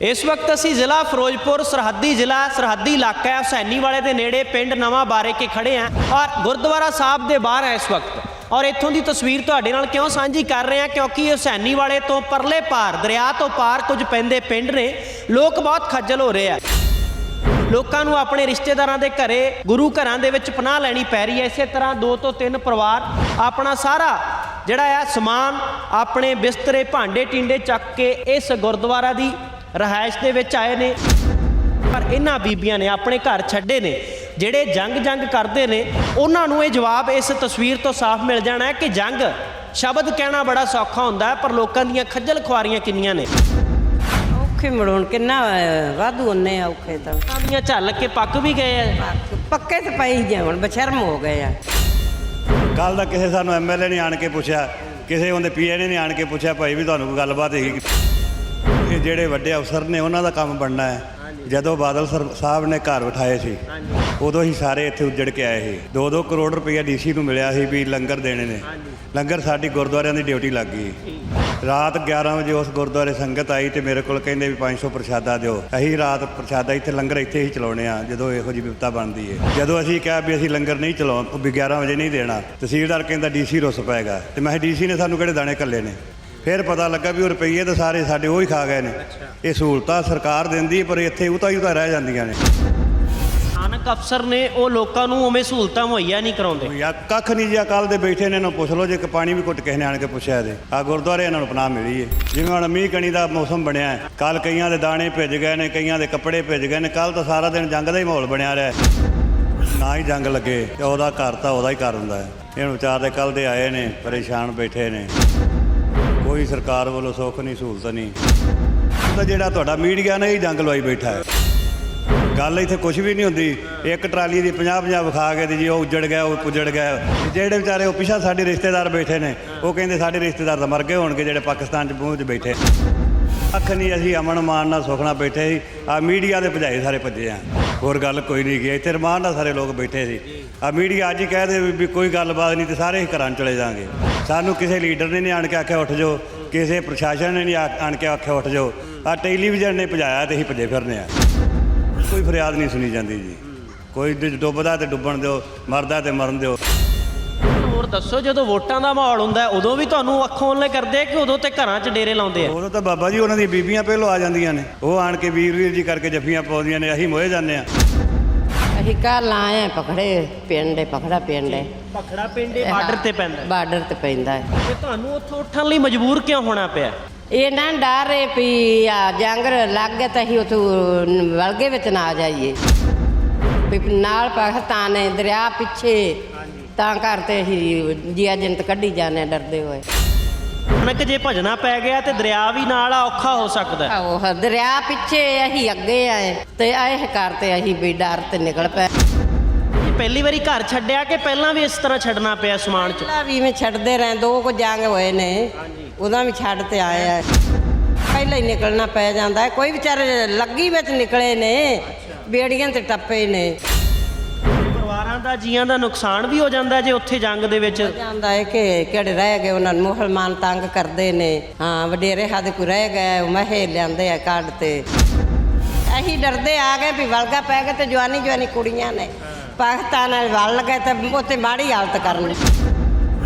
ਇਸ ਵਕਤ ਅਸੀਂ ਜ਼ਿਲ੍ਹਾ ਫਿਰੋਜ਼ਪੁਰ, ਸਰਹੱਦੀ ਜ਼ਿਲ੍ਹਾ, ਸਰਹੱਦੀ ਇਲਾਕਾ ਹੈ, ਹੁਸੈਨੀ ਵਾਲੇ ਦੇ ਨੇੜੇ ਪਿੰਡ ਨਵਾਂ ਬਾਰੇ ਕੇ ਖੜੇ ਹਾਂ ਔਰ ਗੁਰਦੁਆਰਾ ਸਾਹਿਬ ਦੇ ਬਾਹਰ ਹਾਂ ਇਸ ਵਕਤ। ਔਰ ਇੱਥੋਂ ਦੀ ਤਸਵੀਰ ਤੁਹਾਡੇ ਨਾਲ ਕਿਉਂ ਸਾਂਝੀ ਕਰ ਰਹੇ ਹਾਂ? ਕਿਉਂਕਿ ਹੁਸੈਨੀ ਵਾਲੇ ਤੋਂ ਪਰਲੇ ਪਾਰ, ਦਰਿਆ ਤੋਂ ਪਾਰ ਕੁਝ ਪੈਂਦੇ ਪਿੰਡ ਨੇ, ਲੋਕ ਬਹੁਤ ਖੱਜਲ ਹੋ ਰਹੇ ਆ। ਲੋਕਾਂ ਨੂੰ ਆਪਣੇ ਰਿਸ਼ਤੇਦਾਰਾਂ ਦੇ ਘਰੇ, ਗੁਰੂ ਘਰਾਂ ਦੇ ਵਿੱਚ ਪਨਾਹ ਲੈਣੀ ਪੈ ਰਹੀ ਹੈ। ਇਸੇ ਤਰ੍ਹਾਂ ਦੋ ਤੋਂ ਤਿੰਨ ਪਰਿਵਾਰ ਆਪਣਾ ਸਾਰਾ ਜਿਹੜਾ ਆ ਸਮਾਨ ਆਪਣੇ ਬਿਸਤਰੇ, ਭਾਂਡੇ, ਟਿੰਡੇ ਚੱਕ ਕੇ ਇਸ ਗੁਰਦੁਆਰਾ ਦੀ ਰਹਾਇਸ਼ ਦੇ ਵਿੱਚ ਆਏ ਨੇ। ਪਰ ਇਹਨਾਂ ਬੀਬੀਆਂ ਨੇ ਆਪਣੇ ਘਰ ਛੱਡੇ ਨੇ। ਜਿਹੜੇ ਜੰਗ ਜੰਗ ਕਰਦੇ ਨੇ ਉਹਨਾਂ ਨੂੰ ਇਹ ਜਵਾਬ ਇਸ ਤਸਵੀਰ ਤੋਂ ਸਾਫ਼ ਮਿਲ ਜਾਣਾ ਹੈ ਕਿ ਜੰਗ ਸ਼ਬਦ ਕਹਿਣਾ ਬੜਾ ਸੌਖਾ ਹੁੰਦਾ ਹੈ ਪਰ ਲੋਕਾਂ ਦੀਆਂ ਖੱਜਲ ਖੁਆਰੀਆਂ ਕਿੰਨੀਆਂ ਨੇ। ਔਖੇ ਮੜੋਣ ਕਿੰਨਾ ਵਾਧੂ ਉਹਨੇ ਔਖੇ ਤਾਂ। ਦੀਆਂ ਝੱਲ ਕੇ ਪੱਕ ਵੀ ਗਏ ਆ। ਪੱਕੇ ਤੇ ਪਈ ਜੇ ਹੁਣ ਬਸ਼ਰਮ ਹੋ ਗਏ ਆ। ਕੱਲ ਦਾ ਕਿਸੇ ਸਾਨੂੰ ਐਮਐਲਏ ਨੇ ਆਣ ਕੇ ਪੁੱਛਿਆ ਕਿਸੇ ਉਹਦੇ ਪੀਏ ਨੇ ਆਣ ਕੇ ਪੁੱਛਿਆ ਭਾਈ ਵੀ ਤੁਹਾਨੂੰ ਕੋਈ ਗੱਲਬਾਤ ਹੈਗੀ ਇਹ ਜਿਹੜੇ ਵੱਡੇ ਅਫਸਰ ਨੇ ਉਹਨਾਂ ਦਾ ਕੰਮ ਬਣਨਾ ਹੈ। ਜਦੋਂ ਬਾਦਲ ਸਰ ਸਾਹਿਬ ਨੇ ਘਰ ਉਠਾਏ ਸੀ ਉਦੋਂ ਹੀ ਸਾਰੇ ਇੱਥੇ ਉੱਜੜ ਕੇ ਆਏ ਸੀ। 2-2 ਕਰੋੜ ਰੁਪਈਆ ਡੀਸੀ ਨੂੰ ਮਿਲਿਆ ਸੀ ਵੀ ਲੰਗਰ ਦੇਣੇ ਨੇ। ਲੰਗਰ ਸਾਡੀ ਗੁਰਦੁਆਰਿਆਂ ਦੀ ਡਿਊਟੀ ਲੱਗ ਗਈ। ਰਾਤ 11 ਵਜੇ ਉਸ ਗੁਰਦੁਆਰੇ ਸੰਗਤ ਆਈ ਤੇ ਮੇਰੇ ਕੋਲ ਕਹਿੰਦੇ ਵੀ 500 ਪ੍ਰਸ਼ਾਦਾ ਦਿਓ। ਅਸੀਂ ਰਾਤ ਪ੍ਰਸ਼ਾਦਾ ਇੱਥੇ ਲੰਗਰ ਇੱਥੇ ਹੀ ਚਲਾਉਣੇ ਆ ਜਦੋਂ ਇਹੋ ਜਿਹੀ ਵਿਪਤਾ ਬਣਦੀ ਹੈ ਜਦੋਂ ਅਸੀਂ ਕਿਹਾ ਵੀ ਅਸੀਂ ਲੰਗਰ ਨਹੀਂ ਚਲਾਉ ਵੀ 11 ਵਜੇ ਨਹੀਂ ਦੇਣਾ ਤਹਿਸੀਲਦਾਰ ਕਹਿੰਦਾ ਡੀਸੀ ਰੁੱਸ ਪਏਗਾ। ਤੇ ਮੈਂ ਡੀਸੀ ਨੇ ਸਾਨੂੰ ਕਿਹੜੇ ਦਾਣੇ ਕੱਲੇ ਨੇ? ਫਿਰ ਪਤਾ ਲੱਗਾ ਵੀ ਉਹ ਰੁਪਈਏ ਤਾਂ ਸਾਰੇ ਸਾਡੇ ਉਹ ਹੀ ਖਾ ਗਏ ਨੇ। ਇਹ ਸਹੂਲਤਾਂ ਸਰਕਾਰ ਦਿੰਦੀ ਪਰ ਇੱਥੇ ਉਤਾਂ ਹੀ ਉਤਾਂ ਰਹਿ ਜਾਂਦੀਆਂ ਨੇ। ਸਥਾਨਕ ਅਫਸਰ ਨੇ ਉਹ ਲੋਕਾਂ ਨੂੰ ਉਵੇਂ ਸਹੂਲਤਾਂ ਮੁਹੱਈਆ ਨਹੀਂ ਕਰਾਉਂਦੇ। ਯਾ ਕੱਖ ਨਹੀਂ ਜੀ ਕੱਲ ਦੇ ਬੈਠੇ ਨੇ ਇਹਨਾਂ ਨੂੰ ਪੁੱਛ ਲਓ ਜੇ ਕਿ ਪਾਣੀ ਵੀ ਘੁੱਟ ਕਿਸੇ ਨੇ ਆਣ ਕੇ ਪੁੱਛਿਆ ਤੇ। ਆ ਗੁਰਦੁਆਰੇ ਇਹਨਾਂ ਨੂੰ ਪਨਾਹ ਮਿਲੀ ਹੈ ਜਿਵੇਂ ਹੁਣ ਮੀਂਹ ਕਣੀ ਦਾ ਮੌਸਮ ਬਣਿਆ ਹੈ ਕੱਲ ਕਈਆਂ ਦੇ ਦਾਣੇ ਭਿੱਜ ਗਏ ਨੇ ਕਈਆਂ ਦੇ ਕੱਪੜੇ ਭਿੱਜ ਗਏ ਨੇ ਕੱਲ ਤਾਂ ਸਾਰਾ ਦਿਨ ਜੰਗ ਦਾ ਹੀ ਮਾਹੌਲ ਬਣਿਆ ਰਿਹਾ। ਨਾ ਹੀ ਜੰਗ ਲੱਗੇ ਤੇ ਉਹਦਾ ਘਰ ਤਾਂ ਉਹਦਾ ਹੀ ਘਰ ਹੁੰਦਾ ਹੈ। ਇਹਨੂੰ ਵਿਚਾਰ ਦੇ ਕੱਲ ਦੇ ਆਏ ਨੇ ਪਰੇਸ਼ਾਨ ਬੈਠੇ ਨੇ। ਕੋਈ ਸਰਕਾਰ ਵੱਲੋਂ ਸੁੱਖ ਨਹੀਂ, ਸਹੂਲਤ ਨਹੀਂ। ਤਾਂ ਜਿਹੜਾ ਤੁਹਾਡਾ ਮੀਡੀਆ ਨੇ ਹੀ ਜੰਗ ਲਵਾਈ ਬੈਠਾ ਹੈ। ਗੱਲ ਇੱਥੇ ਕੁਝ ਵੀ ਨਹੀਂ ਹੁੰਦੀ। ਇੱਕ ਟਰਾਲੀ ਦੀ 50 50 ਵਿਖਾ ਕੇ ਤੇ ਜੀ ਉਹ ਉੱਜੜ ਗਿਆ, ਉਹ ਪੁੱਜੜ ਗਿਆ। ਜਿਹੜੇ ਵਿਚਾਰੇ ਉਹ ਪਿਛਾ ਸਾਡੇ ਰਿਸ਼ਤੇਦਾਰ ਬੈਠੇ ਨੇ, ਉਹ ਕਹਿੰਦੇ ਸਾਡੇ ਰਿਸ਼ਤੇਦਾਰ ਤਾਂ ਮਰ ਗਏ ਹੋਣਗੇ, ਜਿਹੜੇ ਪਾਕਿਸਤਾਨ 'ਚ ਪਹੁੰਚ ਬੈਠੇ। ਅੱਖ ਨਹੀਂ, ਅਸੀਂ ਅਮਨ ਮਾਨ ਨਾਲ ਸੁਖਣਾ ਬੈਠੇ ਸੀ। ਆ ਮੀਡੀਆ ਦੇ ਭਜਾਏ ਸਾਰੇ ਭੱਜੇ ਆ। ਹੋਰ ਗੱਲ ਕੋਈ ਨਹੀਂ ਗਈ ਇੱਥੇ ਰਮਾਨ ਨਾਲ ਸਾਰੇ ਲੋਕ ਬੈਠੇ ਸੀ। ਆ ਮੀਡੀਆ ਅੱਜ ਹੀ ਕਹਿ ਦੇ ਵੀ- ਕੋਈ ਗੱਲਬਾਤ ਨਹੀਂ ਤੇ ਸਾਰੇ ਹੀ ਘਰਾਂ ਨੂੰ ਚਲੇ ਜਾਾਂਗੇ ਸਾਨੂੰ ਕਿਸੇ ਲੀਡਰ ਨੇ ਨਹੀਂ ਆਣ ਕੇ ਆਖਿਆ ਉੱਠ ਜਾਓ ਕਿਸੇ ਪ੍ਰਸ਼ਾਸਨ ਨੇ ਨਹੀਂ ਆਣ ਕੇ ਆਖਿਆ ਉੱਠ ਜਾਓ। ਆ ਟੈਲੀਵਿਜ਼ਨ ਨੇ ਭਜਾਇਆ ਤੇ ਅਸੀਂ ਭੱਜੇ ਫਿਰਨੇ ਆ ਕੋਈ ਫਰਿਆਦ ਨਹੀਂ ਸੁਣੀ ਜਾਂਦੀ ਜੀ। ਕੋਈ ਡੁੱਬਦਾ ਤੇ ਡੁੱਬਣ ਦਿਓ ਮਰਦਾ ਤੇ ਮਰਨ ਦਿਓ। ਹੋਰ ਦੱਸੋ ਜਦੋਂ ਵੋਟਾਂ ਦਾ ਮਾਹੌਲ ਹੁੰਦਾ ਉਦੋਂ ਵੀ ਤੁਹਾਨੂੰ ਅੱਖੋਂ ਉਹਲੇ ਕਰਦੇ ਕਿ ਉਦੋਂ ਤੇ ਘਰਾਂ 'ਚ ਡੇਰੇ ਲਾਉਂਦੇ ਆ? ਉਦੋਂ ਤਾਂ ਬਾਬਾ ਜੀ ਉਹਨਾਂ ਦੀਆਂ ਬੀਬੀਆਂ ਪਹਿਲੋਂ ਆ ਜਾਂਦੀਆਂ ਨੇ। ਉਹ ਆਣ ਕੇ ਵੀਰ ਵੀਰ ਜੀ ਕਰਕੇ ਜੱਫੀਆਂ ਪਾਉਂਦੀਆਂ ਨੇ ਅਸੀਂ ਮੋਏ ਜਾਂਦੇ ਆ ਅਸੀਂ ਆਏ ਆ ਪਖੜੇ ਪਿੰਡ ਪਖੜਾ ਪਿੰਡ ਹੈ ਪਖੜਾ ਪਿੰਡ ਇਹ ਬਾਰਡਰ ਤੇ ਪੈਂਦਾ ਹੈ। ਬਾਰਡਰ ਤੇ ਪੈਂਦਾ ਹੈ। ਤੇ ਤੁਹਾਨੂੰ ਉੱਥੋਂ ਉੱਠਣ ਲਈ ਮਜਬੂਰ ਕਿਉਂ ਹੋਣਾ ਪਿਆ? ਇਹ ਨਾ ਡਰ ਹੈ ਵੀ ਆ ਜੰਗ ਲੱਗ ਗਿਆ ਤਾਂ ਅਸੀਂ ਉਥੋਂ ਵਲਗੇ ਵਿੱਚ ਨਾ ਆ ਜਾਈਏ। ਵੀ ਨਾਲ ਪਾਕਿਸਤਾਨ ਹੈ ਦਰਿਆ ਪਿੱਛੇ ਤਾਂ ਕਰਤੇ ਅਸੀਂ ਜੀ ਏਜੰਟ ਕੱਢੀ ਜਾਂਦੇ ਹਾਂ ਡਰਦੇ ਹੋਏ। ਕਣਕ ਜੇ ਭਜਣਾ ਪੈ ਗਿਆ ਤੇ ਦਰਿਆ ਵੀ ਨਾਲ ਆ ਔਖਾ ਹੋ ਸਕਦਾ ਹੈ। ਉਹ ਦਰਿਆ ਪਿੱਛੇ ਅਸੀਂ ਅੱਗੇ ਆਏ ਤੇ ਇਹ ਕਰਤੇ ਅਸੀਂ ਵੀ ਡਰ ਤੇ ਨਿਕਲ ਪਏ। ਪਹਿਲੀ ਵਾਰੀ ਘਰ ਛੱਡਿਆ ਕਿ ਪਹਿਲਾਂ ਵੀ ਇਸ ਤਰ੍ਹਾਂ ਛੱਡਣਾ ਪਿਆ ਸਮਾਨ 'ਚ? ਪਹਿਲਾਂ ਵੀ ਮੈਂ ਛੱਡਦੇ ਰਹੇ ਦੋ ਕੁ ਜੰਗ ਹੋਏ ਨੇ। ਉਦੋਂ ਵੀ ਛੱਡ ਤੇ ਆਏ ਆ। ਪਹਿਲਾਂ ਹੀ ਨਿਕਲਣਾ ਪੈ ਜਾਂਦਾ ਹੈ। ਕੋਈ ਵਿਚਾਰੇ ਲੱਗੀ ਵਿੱਚ ਨਿਕਲੇ ਨੇ ਬੇੜੀਆਂ ਤੇ ਟੱਪੇ ਨੇ। ਪਰਿਵਾਰਾਂ ਦਾ ਜੀਆਂ ਦਾ ਨੁਕਸਾਨ ਵੀ ਹੋ ਜਾਂਦਾ ਜੇ ਉੱਥੇ ਜੰਗ ਦੇ ਵਿੱਚ? ਜਾਂਦਾ ਹੈ ਕਿ ਕਿਹੜੇ ਰਹਿ ਗਏ ਉਹਨਾਂ ਨੂੰ ਮੁਸਲਮਾਨ ਤੰਗ ਕਰਦੇ ਨੇ। ਹਾਂ ਵਡੇਰੇ ਹੱਦ ਕੋਈ ਰਹਿ ਗਏ ਉਹ ਮਹੇ ਲਿਆਂਦੇ ਆ ਕੱਢ ਤੇ। ਅਸੀਂ ਡਰਦੇ ਆ ਗਏ ਵੀ ਵਲਗਾ ਪੈ ਗਏ ਤੇ ਜਵਾਨੀ ਜਵਾਨੀ ਕੁੜੀਆਂ ਨੇ। ਪਾਕਿਸਤਾਨ ਨਾਲ ਵਲ ਗਏ ਤੇ ਉੱਥੇ ਮਾੜੀ ਹਾਲਤ ਕਰਨ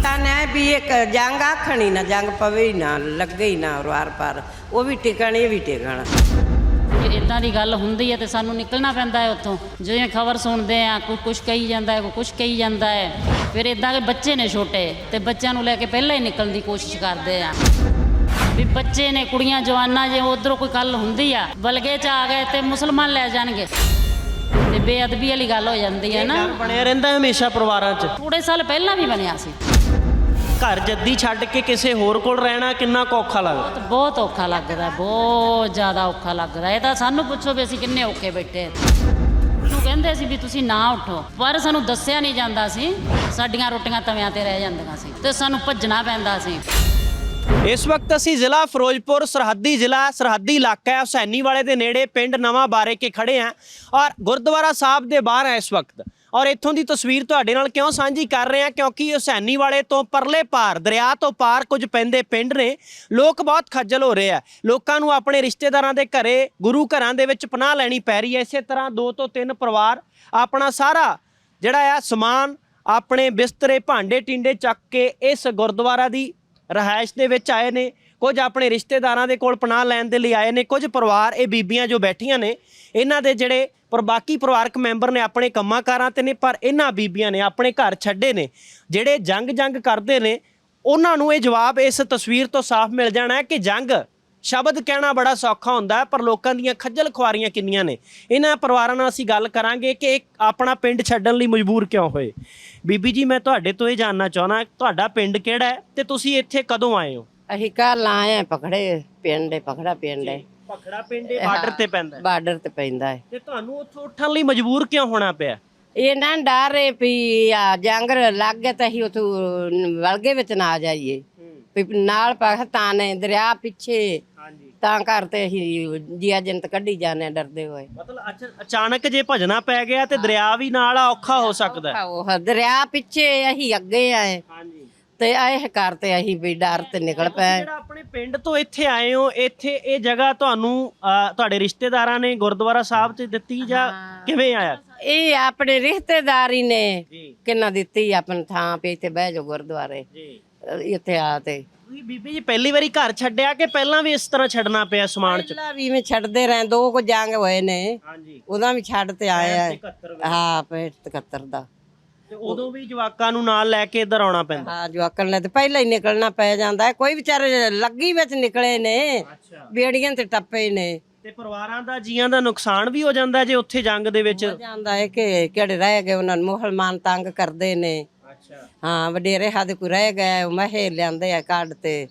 ਤਾਂ ਨੇ ਵੀ ਇੱਕ ਜੰਗ ਆਖਣੀ ਨਾ, ਜੰਗ ਪਵੇ ਹੀ ਨਾ, ਲੱਗੇ ਹੀ ਨਾ ਵਾਰ ਪਰ ਉਹ ਵੀ ਟਿਕਣ, ਇਹ ਵੀ ਟਿਕਣ। ਜੇ ਇਦਾਂ ਦੀ ਗੱਲ ਹੁੰਦੀ ਹੈ ਤੇ ਸਾਨੂੰ ਨਿਕਲਣਾ ਪੈਂਦਾ ਹੈ ਉੱਥੋਂ। ਜਿਵੇਂ ਖਬਰ ਸੁਣਦੇ ਆ ਕੋਈ ਕੁਝ ਕਹੀ ਜਾਂਦਾ ਹੈ, ਕੋਈ ਕੁਝ ਕਹੀ ਜਾਂਦਾ ਹੈ। ਫਿਰ ਇਦਾਂ ਦੇ ਬੱਚੇ ਨੇ ਛੋਟੇ ਤੇ ਬੱਚਿਆਂ ਨੂੰ ਲੈ ਕੇ ਪਹਿਲਾਂ ਹੀ ਨਿਕਲਣ ਦੀ ਕੋਸ਼ਿਸ਼ ਕਰਦੇ ਆ ਵੀ ਬੱਚੇ ਨੇ, ਕੁੜੀਆਂ, ਜਵਾਨਾਂ, ਜੇ ਉਧਰੋਂ ਕੋਈ ਗੱਲ ਹੁੰਦੀ ਆ, ਬਲਗੇ ਚ ਆ ਗਏ ਤੇ ਮੁਸਲਮਾਨ ਲੈ ਜਾਣਗੇ। ਬੇਅਦਬੀ ਵਾਲੀ ਗੱਲ ਹੋ ਜਾਂਦੀ ਹੈ ਨਾ। ਬਣਿਆ ਰਹਿੰਦਾ ਹਮੇਸ਼ਾ ਪਰਿਵਾਰਾਂ 'ਚ। ਥੋੜੇ ਸਾਲ ਪਹਿਲਾਂ ਵੀ ਬਣਿਆ ਸੀ। ਘਰ ਜੱਦੀ ਛੱਡ ਕੇ ਕਿਸੇ ਹੋਰ ਕੋਲ ਰਹਿਣਾ ਕਿੰਨਾ ਕੁ ਔਖਾ ਲੱਗਦਾ? ਬਹੁਤ ਔਖਾ ਲੱਗਦਾ ਬਹੁਤ ਜ਼ਿਆਦਾ ਔਖਾ ਲੱਗਦਾ। ਇਹ ਤਾਂ ਸਾਨੂੰ ਪੁੱਛੋ ਵੀ ਅਸੀਂ ਕਿੰਨੇ ਔਖੇ ਬੈਠੇ ਨੂੰ ਕਹਿੰਦੇ ਸੀ ਵੀ ਤੁਸੀਂ ਨਾ ਉੱਠੋ। ਪਰ ਸਾਨੂੰ ਦੱਸਿਆ ਨਹੀਂ ਜਾਂਦਾ ਸੀ ਸਾਡੀਆਂ ਰੋਟੀਆਂ ਤਵਿਆਂ ਤੇ ਰਹਿ ਜਾਂਦੀਆਂ ਸੀ ਤੇ ਸਾਨੂੰ ਭੱਜਣਾ ਪੈਂਦਾ ਸੀ। ਇਸ ਵਕਤ ਅਸੀਂ ਜ਼ਿਲ੍ਹਾ ਫਿਰੋਜ਼ਪੁਰ, ਸਰਹੱਦੀ ਜ਼ਿਲ੍ਹਾ, ਸਰਹੱਦੀ ਇਲਾਕਾ ਹੈ ਹੁਸੈਨੀ ਵਾਲੇ ਦੇ ਨੇੜੇ ਪਿੰਡ ਨਵਾਂ ਬਾਰੇ ਕੇ ਖੜੇ ਹਾਂ ਔਰ ਗੁਰਦੁਆਰਾ ਸਾਹਿਬ ਦੇ ਬਾਹਰ ਹੈ ਇਸ ਵਕਤ। ਔਰ ਇੱਥੋਂ ਦੀ ਤਸਵੀਰ ਤੁਹਾਡੇ ਨਾਲ ਕਿਉਂ ਸਾਂਝੀ ਕਰ ਰਹੇ ਹਾਂ? ਕਿਉਂਕਿ ਹੁਸੈਨੀ ਵਾਲੇ ਤੋਂ ਪਰਲੇ ਪਾਰ, ਦਰਿਆ ਤੋਂ ਪਾਰ ਕੁਝ ਪੈਂਦੇ ਪਿੰਡ ਨੇ, ਲੋਕ ਬਹੁਤ ਖੱਜਲ ਹੋ ਰਹੇ ਆ। ਲੋਕਾਂ ਨੂੰ ਆਪਣੇ ਰਿਸ਼ਤੇਦਾਰਾਂ ਦੇ ਘਰੇ, ਗੁਰੂ ਘਰਾਂ ਦੇ ਵਿੱਚ ਪਨਾਹ ਲੈਣੀ ਪੈ ਰਹੀ ਹੈ। ਇਸੇ ਤਰ੍ਹਾਂ ਦੋ ਤੋਂ ਤਿੰਨ ਪਰਿਵਾਰ ਆਪਣਾ ਸਾਰਾ ਜਿਹੜਾ ਆ ਸਮਾਨ ਆਪਣੇ ਬਿਸਤਰੇ, ਭਾਂਡੇ, ਟਿੰਡੇ ਚੱਕ ਕੇ ਇਸ ਗੁਰਦੁਆਰਾ ਦੀ ਰਹਾਇਸ਼ ਦੇ ਵਿੱਚ ਆਏ ਨੇ, ਕੁਝ ਆਪਣੇ ਰਿਸ਼ਤੇਦਾਰਾਂ ਦੇ ਕੋਲ ਪਨਾਹ ਲੈਣ ਦੇ ਲਈ ਆਏ ਨੇ, ਕੁਝ ਪਰਿਵਾਰ ਇਹ ਬੀਬੀਆਂ ਜੋ ਬੈਠੀਆਂ ਨੇ, ਇਹਨਾਂ ਦੇ ਜਿਹੜੇ ਪਰ ਬਾਕੀ ਪਰਿਵਾਰਕ ਮੈਂਬਰ ਨੇ ਆਪਣੇ ਕੰਮਾਂ ਕਾਰਾਂ ਤੇ ਨੇ, ਪਰ ਇਹਨਾਂ ਬੀਬੀਆਂ ਨੇ ਆਪਣੇ ਘਰ ਛੱਡੇ ਨੇ, ਜਿਹੜੇ ਜੰਗ ਜੰਗ ਕਰਦੇ ਨੇ, ਉਹਨਾਂ ਨੂੰ ਇਹ ਜਵਾਬ ਇਸ ਤਸਵੀਰ ਤੋਂ ਸਾਫ਼ ਮਿਲ ਜਾਣਾ ਹੈ ਕਿ ਜੰਗ ਸ਼ਬਦ ਕਹਿਣਾ ਬੜਾ ਸੌਖਾ ਹੁੰਦਾ ਪਰ ਲੋਕਾਂ ਦੀਆਂ ਖੱਜਲ ਖੁਆਰੀਆਂ ਕਿੰਨੀਆਂ ਨੇ? ਇਹਨਾਂ ਪਰਿਵਾਰਾਂ ਨਾਲ ਅਸੀਂ ਗੱਲ ਕਰਾਂਗੇ ਕਿ ਇਹ ਆਪਣਾ ਪਿੰਡ ਛੱਡਣ ਲਈ ਮਜਬੂਰ ਕਿਉਂ ਹੋਏ? ਬੀਬੀ ਜੀ ਮੈਂ ਤੁਹਾਡੇ ਤੋਂ ਇਹ ਜਾਨਣਾ ਚਾਹਣਾ ਤੁਹਾਡਾ ਪਿੰਡ ਕਿਹੜਾ ਹੈ ਤੇ ਤੁਸੀਂ ਇੱਥੇ ਕਦੋਂ ਆਏ ਹੋ? ਅਸੀਂ ਕੱਲ ਆਏ ਆ ਪਖੜੇ ਪਿੰਡ ਹੈ ਪਖੜਾ ਪਿੰਡ ਹੈ। ਪਖੜਾ ਪਿੰਡ ਬਾਰਡਰ ਤੇ ਪੈਂਦਾ ਹੈ। ਬਾਰਡਰ ਤੇ ਪੈਂਦਾ ਹੈ। ਤੇ ਤੁਹਾਨੂੰ ਉੱਥੋਂ ਉੱਠਣ ਲਈ ਮਜਬੂਰ ਕਿਉਂ ਹੋਣਾ ਪਿਆ? ਇਹ ਨਾ ਡਰ ਹੈ ਵੀ ਆ ਜੰਗ ਲੱਗ ਗਿਆ ਤਾਂ ਅਸੀਂ ਉਥੋਂ ਵਲਗੇ ਵਿੱਚ ਨਾ ਆ ਜਾਈਏ ਵੀ ਨਾਲ ਪਾਕਿਸਤਾਨ ਹੈ ਦਰਿਆ ਪਿੱਛੇ ਤਾਂ ਕਰਤੇ ਅਸੀਂ ਜੀਆ ਜੰਤ ਕੱਢੀ ਜਾਂਦੇ ਡਰਦੇ ਹੋਏ। ਮਤਲਬ ਅਚਾਨਕ ਜੇ ਭਜਣਾ ਪੈ ਗਿਆ ਤੇ ਦਰਿਆ ਵੀ ਨਾਲ ਆ, ਔਖਾ ਹੋ ਸਕਦਾ। ਹੈ ਉਹ ਦਰਿਆ ਪਿੱਛੇ ਅਸੀਂ ਅੱਗੇ ਆਏ। ਹਾਂਜੀ। ਤੇ ਇਹ ਕਰਤੇ ਅਸੀਂ ਵੀ ਡਰ ਤੇ ਨਿਕਲ ਪਏ। ਜਿਹੜਾ ਆਪਣੇ ਪਿੰਡ ਤੋਂ ਇੱਥੇ ਆਏ ਹੋ ਇੱਥੇ ਇਹ ਜਗ੍ਹਾ ਤੁਹਾਨੂੰ ਤੁਹਾਡੇ ਰਿਸ਼ਤੇਦਾਰਾਂ ਨੇ ਗੁਰਦੁਆਰਾ ਸਾਹਿਬ 'ਚ ਦਿੱਤੀ ਜਾਂ ਕਿਵੇਂ ਆਇਆ? ਇਹ ਆਪਣੇ ਰਿਸ਼ਤੇਦਾਰੀ ਨੇ। ਜੀ। ਕਿੰਨਾ ਦਿੱਤੀ ਆਪਣ ਥਾਂ ਪੇ ਇੱਥੇ ਬਹਿ ਜਾਓ ਗੁਰਦੁਆਰੇ। ਜੀ। ਅਹ ਇੱਥੇ ਆ ਤੇ। ਤੁਸੀਂ ਬੀਬੀ ਜੀ ਪਹਿਲੀ ਵਾਰੀ ਘਰ ਛੱਡਿਆ ਕਿ ਪਹਿਲਾਂ ਵੀ ਇਸ ਤਰ੍ਹਾਂ ਛੱਡਣਾ ਪਿਆ ਸਮਾਨ 'ਚ? ਪਹਿਲਾਂ ਵੀ ਮੈਂ ਛੱਡਦੇ ਰਹੇ ਦੋ ਕੁ ਜੰਗ ਹੋਏ ਨੇ। ਹਾਂਜੀ। ਉਹਦਾ ਵੀ ਛੱਡ ਤੇ ਆਏ ਆ 71 ਹਾਂ। ਪੇਟ 71 ਦਾ। ਤੇ ਉਦੋਂ ਵੀ ਜਵਾਕਾਂ ਨੂੰ ਨਾਲ ਲੈ ਕੇ ਇੱਧਰ ਆਉਣਾ ਪੈਂਦਾ। ਹਾਂ ਜਵਾਕਣ ਨੇ ਤੇ ਪਹਿਲਾਂ ਹੀ ਨਿਕਲਣਾ ਪੈ ਜਾਂਦਾ ਹੈ। ਕੋਈ ਵਿਚਾਰੇ ਲੱਗੀ ਵਿੱਚ ਨਿਕਲੇ ਨੇ ਅੱਛਾ। ਬੇੜੀਆਂ ਤੇ ਟੱਪੇ ਨੇ। ਤੇ ਪਰਿਵਾਰਾਂ ਦਾ ਜੀਆਂ ਦਾ ਨੁਕਸਾਨ ਵੀ ਹੋ ਜਾਂਦਾ ਜੇ ਉੱਥੇ ਜੰਗ ਦੇ ਵਿੱਚ? ਹੋ ਜਾਂਦਾ ਹੈ ਕਿ ਕਿਹੜੇ ਰਹਿ ਗਏ ਉਹਨਾਂ ਨੂੰ ਮੁਸਲਮਾਨ ਤੰਗ ਕਰਦੇ ਨੇ। ਹਾਂ ਵਡੇਰੇ ਹੱਦ ਕੋਈ ਰਹਿ ਗਏ ਉਹ ਮਹੇ ਲਿਆਂਦੇ ਆ ਕੱਢ ਤੇ।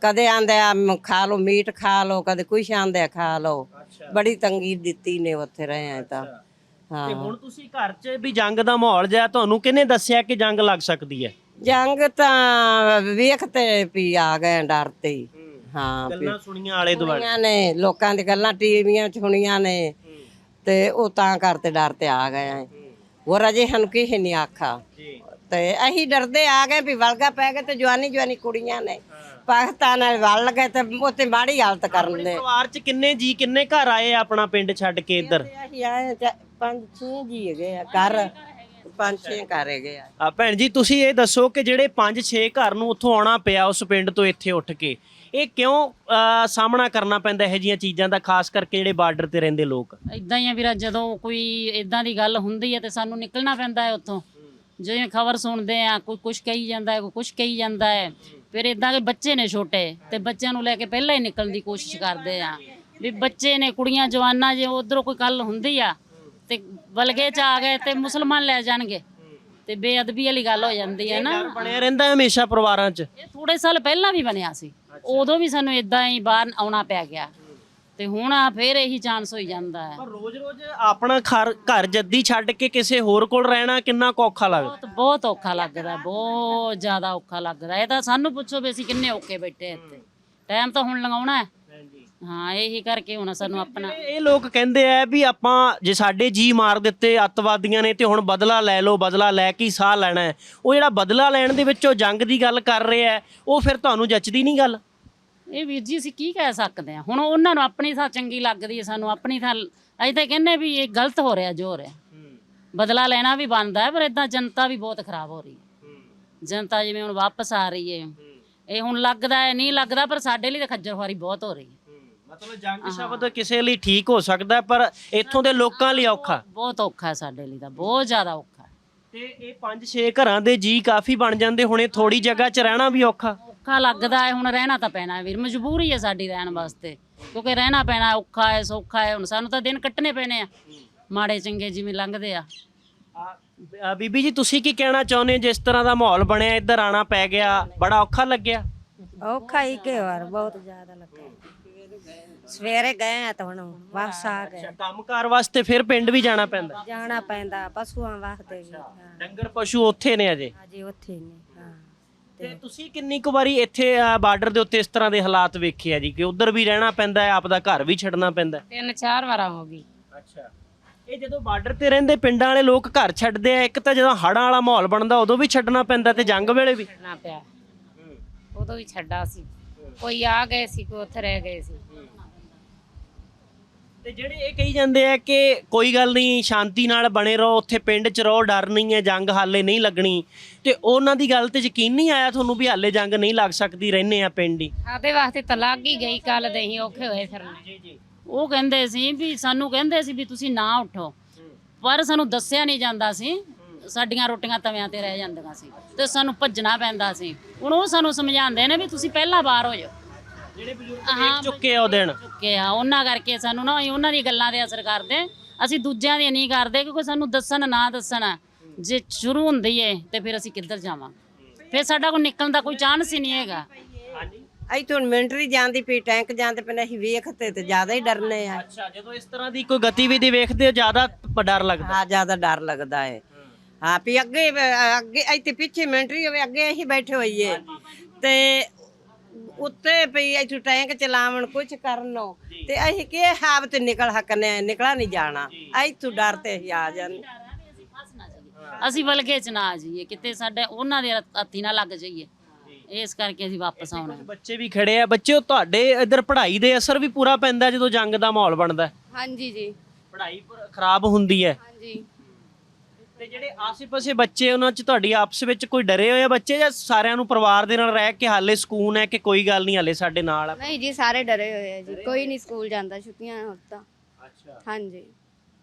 ਕਦੇ ਆਂਦੇ ਆ ਮ- ਖਾ ਲਓ ਮੀਟ ਖਾ ਲਓ ਕਦੇ ਕੁਛ ਆਂਦੇ ਆ ਖਾ ਲਓ। ਬੜੀ ਤੰਗੀ ਦਿੱਤੀ ਨੇ ਉੱਥੇ ਰਹੇ ਆ ਤਾਂ। ਤੇ ਹਾਂ। ਹੁਣ ਤੁਸੀਂ ਘਰ 'ਚ ਵੀ ਜੰਗ ਦਾ ਮਾਹੌਲ ਜਿਆ ਤੁਹਾਨੂੰ ਕਿਹਨੇ ਦੱਸਿਆ ਕਿ ਜੰਗ ਲੱਗ ਸਕਦੀ ਹੈ? ਜੰਗ ਤਾਂ ਵੇਖ ਤੇ ਵੀ ਆ ਗਏ ਡਰ ਤੇ ਹੀ। ਹਾਂ। ਵੀ ਗੱਲਾਂ ਸੁਣੀਆਂ ਆਲੇ ਦੁਆਲੇ। ਸੁਣੀਆਂ ਨੇ ਲੋਕਾਂ ਦੀ ਗੱਲਾਂ ਟੀਵੀਆਂ 'ਚ ਸੁਣੀਆਂ ਨੇ। ਤੇ ਉਹ ਤਾਂ ਕਰਤੇ ਡਰ ਤੇ ਆ ਗਏ ਆ। ਹੋਰ ਅਜੇ ਸਾਨੂੰ ਕਿਸੇ ਨਹੀਂ ਆਖਾ। ਜੀ। ਤੇ ਅਸੀਂ ਡਰਦੇ ਆ ਗਏ ਵੀ ਵਲਗਾ ਪੈ ਗਏ ਤੇ ਜਵਾਨੀ ਜਵਾਨੀ ਕੁੜੀਆਂ ਨੇ। ਪਾਕਿਸਤਾਨ ਨਾਲ ਵਲ ਗਏ ਤੇ ਉੱਥੇ ਮਾੜੀ ਹਾਲਤ ਕਰਨ ਦੇ। ਪਰਿਵਾਰ 'ਚ ਕਿੰਨੇ ਜੀ ਕਿੰਨੇ ਘਰ ਆਏ ਆ ਆਪਣਾ ਪਿੰਡ ਛੱਡ ਕੇ ਇੱਧਰ? ਅਸੀਂ ਆਏ ਤੇ ਪੰਜ ਛੇ ਜੀ ਹੈਗੇ ਆ ਘਰ। ਪੰਜ ਛੇ ਘਰ ਹੈਗੇ ਆ। ਆ ਭੈਣ ਜੀ ਤੁਸੀਂ ਇਹ ਦੱਸੋ ਕਿ ਜਿਹੜੇ 5-6 ਘਰ ਨੂੰ ਉੱਥੋਂ ਆਉਣਾ ਪਿਆ ਉਸ ਪਿੰਡ ਤੋਂ ਇੱਥੇ ਉੱਠ ਕੇ ਇਹ ਕਿਉਂ ਅਹ, ਸਾਹਮਣਾ ਕਰਨਾ ਪੈਂਦਾ ਇਹੋ ਜਿਹੀਆਂ ਚੀਜ਼ਾਂ ਦਾ ਖਾਸ ਕਰਕੇ ਜਿਹੜੇ ਬਾਰਡਰ ਤੇ ਰਹਿੰਦੇ ਲੋਕ? ਇਦਾਂ ਹੀ ਆ ਵੀਰਾ ਜਦੋਂ ਕੋਈ ਇਦਾਂ ਦੀ ਗੱਲ ਹੁੰਦੀ ਹੈ ਤੇ ਸਾਨੂੰ ਨਿਕਲਣਾ ਪੈਂਦਾ ਹੈ ਉੱਥੋਂ। ਜਿਵੇਂ ਖਬਰ ਸੁਣਦੇ ਆ ਕੋਈ ਕੁਝ ਕਹੀ ਜਾਂਦਾ ਹੈ ਕੋਈ ਕੁਝ ਕਹੀ ਜਾਂਦਾ ਹੈ ਫਿਰ ਇਦਾਂ ਦੇ ਬੱਚੇ ਨੇ ਛੋਟੇ ਤੇ ਬੱਚਿਆਂ ਨੂੰ ਲੈ ਕੇ ਪਹਿਲਾਂ ਹੀ ਨਿਕਲਣ ਦੀ ਕੋਸ਼ਿਸ਼ ਕਰਦੇ ਆ। ਵੀ ਬੱਚੇ ਨੇ ਕੁੜੀਆਂ ਜਵਾਨਾਂ ਜੇ ਉਧਰੋਂ ਕੋਈ ਗੱਲ ਹੁੰਦੀ ਆ ਤੇ ਬਲਗੇ ਚ ਆ ਗਏ ਤੇ ਮੁਸਲਮਾਨ ਲੈ ਜਾਣਗੇ ਤੇ ਬੇਅਦਬੀ ਵਾਲੀ ਗੱਲ ਹੋ ਜਾਂਦੀ ਹੈ ਨਾ। ਬਣਿਆ ਰਹਿੰਦਾ ਹਮੇਸ਼ਾ ਪਰਿਵਾਰਾਂ 'ਚ? ਇਹ ਥੋੜੇ ਸਾਲ ਪਹਿਲਾਂ ਵੀ ਬਣਿਆ ਸੀ। ਉਦੋਂ ਵੀ ਸਾਨੂੰ ਇਦਾਂ ਹੀ ਬਾਹਰ ਆਉਣਾ ਪੈ ਗਿਆ। ਤੇ ਹੁਣ ਆ ਫੇਰ ਇਹੀ ਚਾਂਸ ਹੋਈ ਜਾਂਦਾ ਹੈ। ਪਰ ਰੋਜ਼-ਰੋਜ਼ ਆਪਣਾ ਘਰ ਘਰ ਜੱਦੀ ਛੱਡ ਕੇ ਕਿਸੇ ਹੋਰ ਕੋਲ ਰਹਿਣਾ ਕਿੰਨਾ ਕੁ ਔਖਾ ਲੱਗਦਾ। ਬਹੁਤ ਬਹੁਤ ਔਖਾ ਲੱਗਦਾ ਬਹੁਤ ਜ਼ਿਆਦਾ ਔਖਾ ਲੱਗਦਾ। ਇਹ ਤਾਂ ਸਾਨੂੰ ਪੁੱਛੋ ਵੀ ਅਸੀਂ ਕਿੰਨੇ ਔਕੇ ਬੈਠੇ ਇੱਥੇ। ਟਾਈਮ ਤਾਂ ਹੁਣ ਲਗਾਉਣਾ ਹੈ। ਹਾਂ ਇਹੀ ਕਰਕੇ ਹੁਣ ਸਾਨੂੰ ਆਪਣਾ ਇਹ ਇਹ ਲੋਕ ਕਹਿੰਦੇ ਆ ਵੀ ਆਪਾਂ ਜੇ ਸਾਡੇ ਜੀ ਮਾਰ ਦਿੱਤੇ ਅੱਤਵਾਦੀਆਂ ਨੇ ਤੇ ਹੁਣ ਬਦਲਾ ਲੈ ਲਓ ਬਦਲਾ ਲੈ ਕੇ ਹੀ ਸਾਹ ਲੈਣਾ ਹੈ। ਉਹ ਜਿਹੜਾ ਬਦਲਾ ਲੈਣ ਦੇ ਵਿੱਚ ਉਹ ਜੰਗ ਦੀ ਗੱਲ ਕਰ ਰਿਹਾ ਹੈ ਉਹ ਫਿਰ ਤੁਹਾਨੂੰ ਜੱਚਦੀ ਨਹੀਂ ਗੱਲ? ਇਹ ਵੀਰ ਜੀ ਅਸੀਂ ਕੀ ਕਹਿ ਸਕਦੇ ਹਾਂ? ਹੁਣ ਉਹਨਾਂ ਨੂੰ ਆਪਣੀ ਥਾਂ ਚੰਗੀ ਲੱਗਦੀ ਹੈ ਸਾਨੂੰ ਆਪਣੀ ਥਾਂ ਅਸੀਂ ਤਾਂ ਕਹਿੰਦੇ ਵੀ ਇਹ ਗਲਤ ਹੋ ਰਿਹਾ ਜੋ ਹੋ ਰਿਹਾ। ਬਦਲਾ ਲੈਣਾ ਵੀ ਬਣਦਾ ਹੈ ਪਰ ਇਦਾਂ ਜਨਤਾ ਵੀ ਬਹੁਤ ਖਰਾਬ ਹੋ ਰਹੀ ਹੈ। ਜਨਤਾ ਜਿਵੇਂ ਹੁਣ ਵਾਪਸ ਆ ਰਹੀ ਹੈ। ਇਹ ਹੁਣ ਲੱਗਦਾ ਹੈ ਨਹੀਂ ਲੱਗਦਾ ਪਰ ਸਾਡੇ ਲਈ ਤਾਂ ਖੱਜਲ ਖੁਆਰੀ ਬਹੁਤ ਹੋ ਰਹੀ ਹੈ। ਮਤਲਬ ਜੰਗ ਸ਼ਬਦ ਕਿਸੇ ਲਈ ਠੀਕ ਹੋ ਸਕਦਾ ਪਰ ਇੱਥੋਂ ਦੇ ਲੋਕਾਂ ਲਈ ਔਖਾ। ਬਹੁਤ ਔਖਾ ਸਾਡੇ ਲਈ ਤਾਂ ਬਹੁਤ ਜ਼ਿਆਦਾ ਔਖਾ ਤੇ ਇਹ 5-6 ਘਰਾਂ ਦੇ ਜੀ ਕਾਫੀ ਬਣ ਜਾਂਦੇ ਹੁਣੇ ਥੋੜੀ ਜਗ੍ਹਾ 'ਚ ਰਹਿਣਾ ਵੀ ਔਖਾ। ਔਖਾ ਲੱਗਦਾ ਹੈ ਹੁਣ ਰਹਿਣਾ ਤਾਂ ਪੈਣਾ ਹੈ ਵੀਰ ਮਜਬੂਰੀ ਹੈ ਸਾਡੀ ਰਹਿਣ ਵਾਸਤੇ ਕਿਉਂਕਿ ਰਹਿਣਾ ਪੈਣਾ ਔਖਾ ਹੈ ਸੌਖਾ ਹੈ ਹੁਣ ਸਾਨੂੰ ਤਾਂ ਦਿਨ ਕੱਟਣੇ ਪੈਣੇ ਆ ਮਾੜੇ ਚੰਗੇ ਜਿਵੇਂ ਲੰਘਦੇ ਆ। ਆ, ਬੀਬੀ ਜੀ ਤੁਸੀਂ ਕੀ ਕਹਿਣਾ ਚਾਹੁੰਦੇ ਹੋ ਜਿਸ ਤਰ੍ਹਾਂ ਦਾ ਮਾਹੌਲ ਬਣਿਆ ਇੱਧਰ ਆਣਾ ਪੈ ਗਿਆ ਬੜਾ ਔਖਾ ਲੱਗਿਆ? ਔਖਾ ਹੀ ਕਿ ਵਾਰ ਬਹੁਤ ਜ਼ਿਆਦਾ ਲੱਗਾ। ਸਵੇਰੇ ਗਏ ਆ ਤਾਂ ਹੁਣ ਵਾਪਸ ਆ ਗਏ। ਕੰਮਕਾਰ ਵਾਸਤੇ ਫਿਰ ਪਿੰਡ ਵੀ ਜਾਣਾ ਪੈਂਦਾ? ਜਾਣਾ ਪੈਂਦਾ ਪਸ਼ੂਆਂ ਵਾਸਤੇ ਵੀ ਹਾਂ। ਡੰਗਰ ਪਸ਼ੂ ਉੱਥੇ ਨੇ ਅਜੇ? ਅਜੇ ਉੱਥੇ ਨੇ। ਤੇ ਤੁਸੀਂ ਕਿੰਨੀ ਕੁ ਵਾਰੀ ਇੱਥੇ ਬਾਰਡਰ ਦੇ ਉੱਤੇ ਇਸ ਤਰ੍ਹਾਂ ਦੇ ਹਾਲਾਤ ਵੇਖੇ ਆ ਜੀ? ਕਿ ਉਧਰ ਵੀ ਰਹਿਣਾ ਪੈਂਦਾ ਹੈ ਆਪਦਾ ਘਰ ਵੀ ਛੱਡਣਾ ਪੈਂਦਾ ਹੈ? ਤਿੰਨ ਚਾਰ ਵਾਰਾਂ ਹੋ ਗਈ। ਅੱਛਾ। ਇਹ ਜਦੋਂ ਬਾਰਡਰ ਤੇ ਰਹਿੰਦੇ ਪਿੰਡਾਂ ਵਾਲੇ ਲੋਕ ਘਰ ਛੱਡਦੇ ਆ ਇੱਕ ਤਾਂ ਜਦੋਂ ਹੜ੍ਹਾਂ ਵਾਲਾ ਮਾਹੌਲ ਬਣਦਾ ਉਦੋਂ ਵੀ ਛੱਡਣਾ ਪੈਂਦਾ ਤੇ ਜੰਗ ਵੇਲੇ ਵੀ? ਨਾ ਪਿਆ। ਉਦੋਂ ਵੀ ਛੱਡਾ ਸੀ। ਕੋਈ ਆ ਗਏ ਸੀ ਕੋਈ ਉੱਥੇ ਰਹਿ ਗਏ ਸੀ। ਤੇ ਜਿਹੜੇ ਇਹ ਕਹੀ ਜਾਂਦੇ ਆ ਕਿ ਕੋਈ ਗੱਲ ਨਹੀਂ ਸ਼ਾਂਤੀ ਨਾਲ ਬਣੇ ਰਹੋ ਉੱਥੇ ਪਿੰਡ 'ਚ ਰਹੋ ਡਰ ਨਹੀਂ ਹੈ ਜੰਗ ਹਾਲੇ ਨਹੀਂ ਲੱਗਣੀ। ਤੇ ਉਹਨਾਂ ਦੀ ਗੱਲ ਤੇ ਯਕੀਨ ਨਹੀਂ ਆਇਆ ਤੁਹਾਨੂੰ ਵੀ ਹਾਲੇ ਜੰਗ ਨਹੀਂ ਲੱਗ ਸਕਦੀ ਰਹਿੰਦੇ ਆ ਪਿੰਡ ਹੀ। ਆਦੇ ਵਾਸਤੇ ਤਾਂ ਲੱਗ ਹੀ ਗਈ ਕੱਲ ਦੇ ਹੀ ਔਖੇ ਹੋਏ ਫਿਰਨ। ਜੀ ਜੀ। ਉਹ ਕਹਿੰਦੇ ਸੀ ਵੀ ਸਾਨੂੰ ਕਹਿੰਦੇ ਸੀ ਵੀ ਤੁਸੀਂ ਨਾ ਉੱਠੋ। ਪਰ ਸਾਨੂੰ ਦੱਸਿਆ ਨਹੀਂ ਜਾਂਦਾ ਸੀ ਸਾਡੀਆਂ ਰੋਟੀਆਂ ਤਵਿਆਂ ਤੇ ਰਹਿ ਜਾਂਦੀਆਂ ਸੀ। ਤੇ ਸਾਨੂੰ ਭੱਜਣਾ ਪੈਂਦਾ ਸੀ। ਹੁਣ ਉਹ ਸਾਨੂੰ ਸਮਝਾਉਂਦੇ ਨੇ ਵੀ ਤੁਸੀਂ ਪਹਿਲਾਂ ਬਾਹਰ ਹੋ ਜਾਓ। ਜਿਹੜੇ ਬਜ਼ੁਰਗ ਦੇਖ ਚੁੱਕੇ ਆ ਉਹ ਦਿਨ। ਚੁੱਕੇ ਆ। ਉਹਨਾਂ ਕਰਕੇ ਸਾਨੂੰ ਨਾ ਉਹਨਾਂ ਦੀ ਗੱਲਾਂ ਦੇ ਅਸਰ ਕਰਦੇ। ਅਸੀਂ ਦੂਜਿਆਂ ਦੀ ਨਹੀਂ ਕਰਦੇ ਕਿਉਂਕਿ ਸਾਨੂੰ ਦੱਸਣ ਨਾ ਦੱਸਣ। ਜੇ ਸ਼ੁਰੂ ਹੁੰਦੀ ਏ ਤੇ ਫਿਰ ਅਸੀਂ ਕਿੱਧਰ ਜਾਵਾਂਗੇ ਫਿਰ ਸਾਡਾ ਕੋਈ ਨਿਕਲਣ ਦਾ ਕੋਈ ਚਾਂਸ ਹੀ ਨਹੀਂ ਹੈਗਾ। ਇੱਥੋਂ ਮਿਲਟਰੀ ਜਾਂਦੀ ਪਈ ਟੈਂਕ ਜਾਂਦੇ ਪਏ ਨੇ ਅਸੀਂ ਵੇਖਤੇ ਤੇ ਜ਼ਿਆਦਾ ਹੀ ਡਰਨੇ ਆ। ਅੱਛਾ ਜਦੋਂ ਇਸ ਤਰ੍ਹਾਂ ਦੀ ਕੋਈ ਗਤੀਵਿਧੀ ਵੇਖਦੇ ਹੋ ਜ਼ਿਆਦਾ ਪ- ਡਰ ਲੱਗਦਾ? ਹਾਂ ਜ਼ਿਆਦਾ ਡਰ ਲੱਗਦਾ ਹੈ ਹਾਂ ਵੀ ਅੱਗੇ ਅੱਗੇ ਇੱਥੇ ਪਿੱਛੇ ਮਿਲਟਰੀ ਹੋਵੇ ਅੱਗੇ ਅਸੀਂ ਬੈਠੇ ਹੋਈਏ। ਤੇ ਉੱਤੇ ਪਈ ਇੱਥੇ ਟੈਂਕ ਚਲਾਵਣ ਕੁਝ ਕਰਨੋ ਤੇ ਅਸੀਂ ਕਿ ਹਾਬ ਤੇ ਨਿਕਲ ਹੱਕਨੇ ਨਿਕਲਾ ਨਹੀਂ ਜਾਣਾ। ਇੱਥੋਂ ਡਰ ਤੇ ਅਸੀਂ ਆ ਜਾਂਦੇ। ਅਸੀਂ ਬਲਗੇ ਚ ਨਾ ਆ ਜਾਈਏ ਕਿਤੇ ਸਾਡੇ ਉਹਨਾਂ ਦੇ ਹੱਥੀ ਨਾ ਲੱਗ ਜਾਈਏ। ਇਸ ਕਰਕੇ ਅਸੀਂ ਵਾਪਸ ਆਉਣਾ। ਬੱਚੇ ਵੀ ਖੜੇ ਆ। ਬੱਚੇ ਤੁਹਾਡੇ ਇੱਧਰ ਪੜ੍ਹਾਈ ਦੇ ਅਸਰ ਵੀ ਪੂਰਾ ਪੈਂਦਾ ਜਦੋਂ ਜੰਗ ਦਾ ਮਾਹੌਲ ਬਣਦਾ। ਹਾਂਜੀ ਜੀ। ਪੜ੍ਹਾਈ ਖਰਾਬ ਹੁੰਦੀ ਹੈ। ਹਾਂਜੀ। ਤੇ ਜਿਹੜੇ ਆਸੇ-ਪਾਸੇ ਬੱਚੇ ਉਹਨਾਂ 'ਚ ਤੁਹਾਡੀ ਆਪਸ ਵਿੱਚ ਕੋਈ ਡਰੇ ਹੋਏ ਆ ਬੱਚੇ ਜਾਂ ਸਾਰਿਆਂ ਨੂੰ ਪਰਿਵਾਰ ਦੇ ਨਾਲ ਰਹਿ ਕੇ ਹਾਲੇ ਸਕੂਨ ਹੈ ਕਿ ਕੋਈ ਗੱਲ ਨਹੀਂ ਹਾਲੇ ਸਾਡੇ ਨਾਲ ਆ? ਨਹੀਂ ਜੀ ਸਾਰੇ ਡਰੇ ਹੋਏ ਆ ਜੀ। ਕੋਈ ਨਹੀਂ ਸਕੂਲ ਜਾਂਦਾ ਛੁੱਟੀਆਂ ਹੁਣ ਤਾਂ। ਅੱਛਾ। ਹਾਂਜੀ।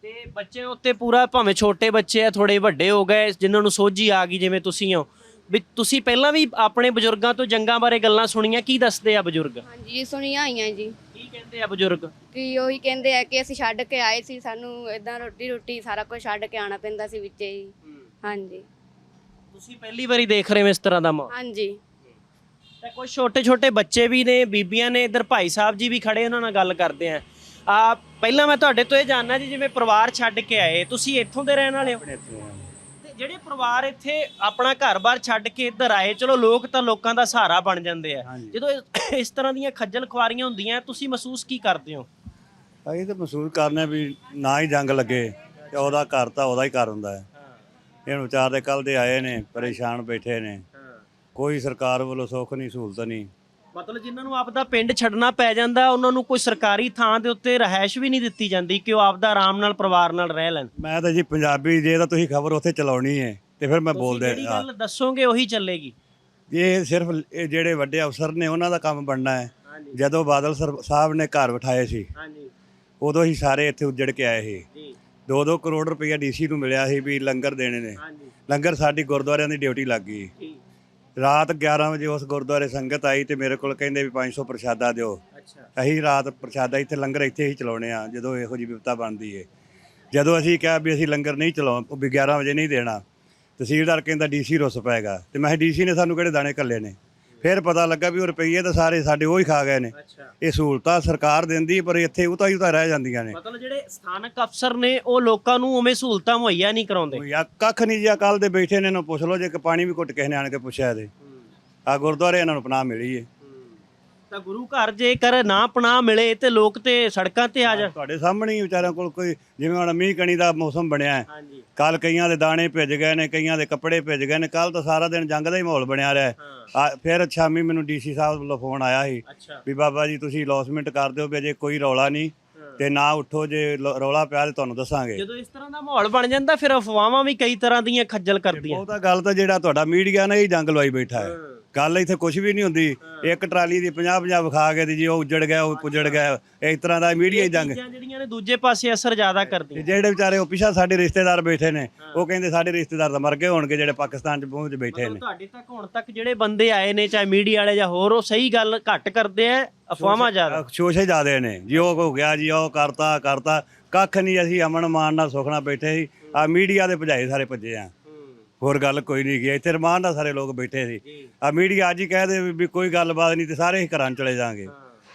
ਤੇ ਬੱਚੇ ਉੱਤੇ ਪੂਰਾ ਭਾਵੇਂ ਛੋਟੇ ਬੱਚੇ ਆ ਥੋੜੇ ਵੱਡੇ ਹੋ ਗਏ ਜਿਨ੍ਹਾਂ ਨੂੰ ਸੋਝੀ ਆ ਗਈ ਜਿਵੇਂ ਤੁਸੀਂ ਹੋ। ਵੀ ਤੁਸੀਂ ਪਹਿਲਾਂ ਵੀ ਆਪਣੇ ਬਜ਼ੁਰਗਾਂ ਤੋਂ ਜੰਗਾਂ ਬਾਰੇ ਗੱਲਾਂ ਸੁਣੀਆਂ ਕੀ ਦੱਸਦੇ ਆ ਬਜ਼ੁਰਗ? ਹਾਂਜੀ ਜੀ ਸੁਣੀਆਂ ਆਈਆਂ ਜੀ। ਕੀ ਕਹਿੰਦੇ ਆ ਬਜ਼ੁਰਗ? ਕਿ ਉਹੀ ਕਹਿੰਦੇ ਆ ਕਿ ਅਸੀਂ ਛੱਡ ਕੇ ਆਏ ਸੀ ਸਾਨੂੰ ਇਦਾਂ ਰੋਟੀ ਰੋਟੀ ਸਾਰਾ ਕੁਝ ਛੱਡ ਕੇ ਆਣਾ ਪੈਂਦਾ ਸੀ ਵਿੱਚੇ ਹੀ। ਹਾਂਜੀ। ਤੁਸੀਂ ਪਹਿਲੀ ਵਾਰੀ ਦੇਖ ਰਹੇ ਹੋ ਇਸ ਤਰ੍ਹਾਂ ਦਾ ਮਾਹੌਲ? ਹਾਂਜੀ। ਤੇ ਕੁਝ ਛੋਟੇ ਛੋਟੇ ਬੱਚੇ ਵੀ ਨੇ ਬੀਬੀਆਂ ਨੇ ਇੱਧਰ ਭਾਈ ਸਾਹਿਬ ਜੀ ਵੀ ਖੜੇ ਉਹਨਾਂ ਨਾਲ ਗੱਲ ਕਰਦੇ ਆ। ਆ ਪਹਿਲਾਂ ਮੈਂ ਤੁਹਾਡੇ ਤੋਂ ਇਹ ਜਾਣਨਾ ਜੀ ਜਿਵੇਂ ਪਰਿਵਾਰ ਛੱਡ ਕੇ ਆਏ ਤੁਸੀਂ ਇੱਥੋਂ ਦੇ ਰਹਿਣ ਵਾਲੇ ਹੋ? ਜਿਹੜੇ ਪਰਿਵਾਰ ਇੱਥੇ ਆਪਣਾ ਘਰ-ਬਾਰ ਛੱਡ ਕੇ ਇੱਧਰ ਆਏ ਚਲੋ ਲੋਕ ਤਾਂ ਲੋਕਾਂ ਦਾ ਸਹਾਰਾ ਬਣ ਜਾਂਦੇ ਆ। ਜਦੋਂ ਇਸ- ਇਸ ਤਰ੍ਹਾਂ ਦੀਆਂ ਖੱਜਲ ਖੁਆਰੀਆਂ ਹੁੰਦੀਆਂ ਤੁਸੀਂ ਮਹਿਸੂਸ ਕੀ ਕਰਦੇ ਹੋ? ਅਸੀਂ ਤਾਂ ਮਹਿਸੂਸ ਕਰਨੇ ਵੀ ਨਾ ਹੀ ਜੰਗ ਲੱਗੇ ਤੇ ਉਹਦਾ ਘਰ ਤਾਂ ਉਹਦਾ ਹੀ ਘਰ ਹੁੰਦਾ ਹੈ। ਇਹਨੂੰ ਵਿਚਾਰ ਦੇ ਕੱਲ ਦੇ ਆਏ ਨੇ ਪਰੇਸ਼ਾਨ ਬੈਠੇ ਨੇ। ਕੋਈ ਸਰਕਾਰ ਵੱਲੋਂ ਸੁੱਖ ਨਹੀਂ ਸਹੂਲਤ ਨਹੀਂ। ਮਤਲਬ ਜਿਨ੍ਹਾਂ ਨੂੰ ਆਪਦਾ ਪਿੰਡ ਛੱਡਣਾ ਪੈ ਜਾਂਦਾ ਉਹਨਾਂ ਨੂੰ ਕੋਈ ਸਰਕਾਰੀ ਥਾਂ ਦੇ ਉੱਤੇ ਰਹਿائش ਵੀ ਨਹੀਂ ਦਿੱਤੀ ਜਾਂਦੀ ਕਿ ਉਹ ਆਪਦਾ ਆਰਾਮ ਨਾਲ ਪਰਿਵਾਰ ਨਾਲ ਰਹਿ ਲੈਣ। ਮੈਂ ਤਾਂ ਜੀ ਪੰਜਾਬੀ ਜੇ ਤਾਂ ਤੁਸੀਂ ਖਬਰ ਉੱਥੇ ਚਲਾਉਣੀ ਹੈ ਤੇ ਫਿਰ ਮੈਂ ਬੋਲਦੇ ਜਿਹੜੀ ਗੱਲ ਦੱਸੋਗੇ ਉਹੀ ਚੱਲੇਗੀ। ਇਹ ਸਿਰਫ ਇਹ ਜਿਹੜੇ ਵੱਡੇ ਅਫਸਰ ਨੇ ਉਹਨਾਂ ਦਾ ਕੰਮ ਬਣਨਾ ਹੈ। ਜਦੋਂ ਬਾਦਲ ਸਾਹਿਬ ਨੇ ਘਰ ਬਿਠਾਏ ਸੀ ਹਾਂਜੀ। ਉਦੋਂ ਹੀ ਸਾਰੇ ਇੱਥੇ ਉੱਜੜ ਕੇ ਆਏ ਸੀ। ਜੀ। 2-2 ਕਰੋੜ ਰੁਪਇਆ ਡੀਸੀ ਨੂੰ ਮਿਲਿਆ ਸੀ ਵੀ ਲੰਗਰ ਦੇਣੇ ਨੇ। ਲੰਗਰ ਸਾਡੀ ਗੁਰਦੁਆਰਿਆਂ ਦੀ ਡਿਊਟੀ ਲੱਗ ਗਈ। ਰਾਤ 11 ਵਜੇ ਉਸ ਗੁਰਦੁਆਰੇ ਸੰਗਤ ਆਈ ਤੇ ਮੇਰੇ ਕੋਲ ਕਹਿੰਦੇ ਵੀ 500 ਪ੍ਰਸ਼ਾਦਾ ਦਿਓ। ਅੱਛਾ। ਅਸੀਂ ਰਾਤ ਪ੍ਰਸ਼ਾਦਾ ਇੱਥੇ ਲੰਗਰ ਇੱਥੇ ਹੀ ਚਲਾਉਣੇ ਆ ਜਦੋਂ ਇਹੋ ਜਿਹੀ ਵਿਪਤਾ ਬਣਦੀ ਏ। ਜਦੋਂ ਅਸੀਂ ਕਿਹਾ ਵੀ ਅਸੀਂ ਲੰਗਰ ਨਹੀਂ ਚਲਾਉ ਵੀ 11 ਵਜੇ ਨਹੀਂ ਦੇਣਾ। ਤਹਿਸੀਲਦਾਰ ਕਹਿੰਦਾ ਡੀਸੀ ਰੁੱਸ ਪਏਗਾ। ਤੇ ਮੈਂ ਡੀਸੀ ਨੇ ਸਾਨੂੰ ਕਿਹੜੇ ਦਾਣੇ ਕੱਲੇ ਨੇ? ਫਿਰ ਪਤਾ ਲੱਗਾ ਵੀ ਉਹ ਰੁਪਈਏ ਤਾਂ ਸਾਰੇ ਸਾਡੇ ਉਹ ਹੀ ਖਾ ਗਏ ਨੇ। ਅੱਛਾ। ਇਹ ਸਹੂਲਤਾਂ ਸਰਕਾਰ ਦਿੰਦੀ ਪਰ ਇੱਥੇ ਉਤਾਂ ਹੀ ਉਤਾਂ ਰਹਿ ਜਾਂਦੀਆਂ ਨੇ। ਮਤਲਬ ਜਿਹੜੇ ਸਥਾਨਕ ਅਫਸਰ ਨੇ ਉਹ ਲੋਕਾਂ ਨੂੰ ਉਵੇਂ ਸਹੂਲਤਾਂ ਮੁਹੱਈਆ ਨਹੀਂ ਕਰਾਉਂਦੇ। ਕੋਈ ਆ ਕੱਖ ਨਹੀਂ ਜੀ ਕੱਲ ਦੇ ਬੈਠੇ ਨੇ ਇਹਨੂੰ ਪੁੱਛ ਲਓ ਜੇ ਇੱਕ ਪਾਣੀ ਵੀ ਘੁੱਟ ਕਿਸੇ ਨੇ ਆਣ ਕੇ ਪੁੱਛਿਆ ਤੇ। ਆ ਗੁਰਦੁਆਰੇ ਇਹਨਾਂ ਨੂੰ ਪਨਾਹ ਮਿਲੀ ਏ। ਤਾਂ ਗੁਰੂ ਘਰ ਜੇਕਰ ਨਾ ਪਨਾਹ ਮਿਲੇ ਤੇ ਲੋਕ ਤੇ ਸੜਕਾਂ ਤੇ ਆ ਜਾ। ਤੁਹਾਡੇ ਸਾਹਮਣੇ ਹੀ ਵਿਚਾਰਿਆਂ ਕੋਲ ਕੋਈ ਜਿਵੇਂ ਹੁਣ ਮੀਂਹ ਕਣੀ ਦਾ ਮੌਸਮ ਬਣਿਆ ਹੈ। ਹਾਂਜੀ। ਕੱਲ ਕਈਆਂ ਦੇ ਦਾਣੇ ਭਿੱਜ ਗਏ ਨੇ ਕਈਆਂ ਦੇ ਕੱਪੜੇ ਭਿੱਜ ਗਏ ਨੇ ਕੱਲ ਤਾਂ ਸਾਰਾ ਦਿਨ ਜੰਗ ਦਾ ਹੀ ਮਾਹੌਲ ਬਣਿਆ ਰਿਹਾ ਆ ਫਿਰ ਸ਼ਾਮੀ ਮੈਨੂੰ ਡੀਸੀ ਸਾਹਿਬ ਵੱਲੋਂ ਫੋਨ ਆਇਆ ਸੀ ਅੱਛਾ। ਵੀ ਬਾਬਾ ਜੀ ਤੁਸੀਂ ਲੌਸਮੈਂਟ ਕਰ ਦਿਓ ਵੀ ਅਜੇ ਕੋਈ ਰੌਲਾ ਨਹੀਂ ਤੇ ਨਾ ਉੱਠੋ ਜੇ ਲ- ਰੌਲਾ ਪਿਆ ਤੇ ਤੁਹਾਨੂੰ ਦੱਸਾਂਗੇ। ਜਦੋਂ ਇਸ ਤਰ੍ਹਾਂ ਦਾ ਮਾਹੌਲ ਬਣ ਜਾਂਦਾ ਫਿਰ ਅਫਵਾਹਾਂ ਵੀ ਕਈ ਤਰ੍ਹਾਂ ਦੀਆਂ ਖੱਜਲ ਕਰਦੀਆਂ। ਉਹ ਤਾਂ ਗੱਲ ਤਾਂ ਜਿਹੜਾ ਤੁਹਾਡਾ ਮੀਡੀਆ ਨੇ ਹੀ ਜੰਗ ਲਵਾਈ ਬੈਠਾ ਹੈ। ਗੱਲ ਇੱਥੇ ਕੁਝ ਵੀ ਨਹੀਂ ਹੁੰਦੀ। ਇੱਕ ਟਰਾਲੀ ਦੀ 50 50 ਵਿਖਾ ਕੇ ਤੇ ਜੀ ਉਹ ਉੱਜੜ ਗਿਆ ਉਹ ਪੁੱਜੜ ਗਿਆ। ਇਸ ਤਰ੍ਹਾਂ ਦਾ ਮੀਡੀਆ ਹੀ ਜੰਗ। ਚੀਜ਼ਾਂ ਜਿਹੜੀਆਂ ਨੇ ਦੂਜੇ ਪਾਸੇ ਅਸਰ ਜ਼ਿਆਦਾ ਕਰਦੀਆਂ। ਜਿਹੜੇ ਵਿਚਾਰੇ ਉਹ ਪਿਛਾ ਸਾਡੇ ਰਿਸ਼ਤੇਦਾਰ ਬੈਠੇ ਨੇ ਉਹ ਕਹਿੰਦੇ ਸਾਡੇ ਰਿਸ਼ਤੇਦਾਰ ਤਾਂ ਮਰ ਗਏ ਹੋਣਗੇ ਜਿਹੜੇ ਪਾਕਿਸਤਾਨ 'ਚ ਪਹੁੰਚ ਬੈਠੇ ਨੇ। ਤੁਹਾਡੇ ਤੱਕ ਹੁਣ ਤੱਕ ਜਿਹੜੇ ਬੰਦੇ ਆਏ ਨੇ ਚਾਹੇ ਮੀਡੀਆ ਵਾਲੇ ਜਾਂ ਹੋਰ ਉਹ ਸਹੀ ਗੱਲ ਘੱਟ ਕਰਦੇ ਆ ਅਫਵਾਹਾਂ ਜ਼ਿਆਦਾ? ਸ਼ੋਸ਼ੇ ਜ਼ਿਆਦੇ ਨੇ। ਜੀ ਉਹ ਹੋ ਗਿਆ ਜੀ ਉਹ ਕਰਤਾ ਕਰਤਾ। ਕੱਖ ਨਹੀਂ ਅਸੀਂ ਅਮਨ ਮਾਨ ਨਾਲ ਸੁਖਣਾ ਬੈਠੇ ਸੀ। ਆ ਮੀਡੀਆ ਦੇ ਭਜਾਏ ਸਾਰੇ ਭੱਜੇ ਆ। ਹੋਰ ਗੱਲ ਕੋਈ ਨਹੀਂ ਗਈ ਇੱਥੇ ਰਮਾਨ ਨਾਲ ਸਾਰੇ ਲੋਕ ਬੈਠੇ ਸੀ। ਆ ਮੀਡੀਆ ਅੱਜ ਹੀ ਕਹਿ ਦੇ ਵੀ ਕੋਈ ਗੱਲਬਾਤ ਨਹੀਂ ਤੇ ਸਾਰੇ ਹੀ ਘਰਾਂ ਚਲੇ ਜਾਾਂਗੇ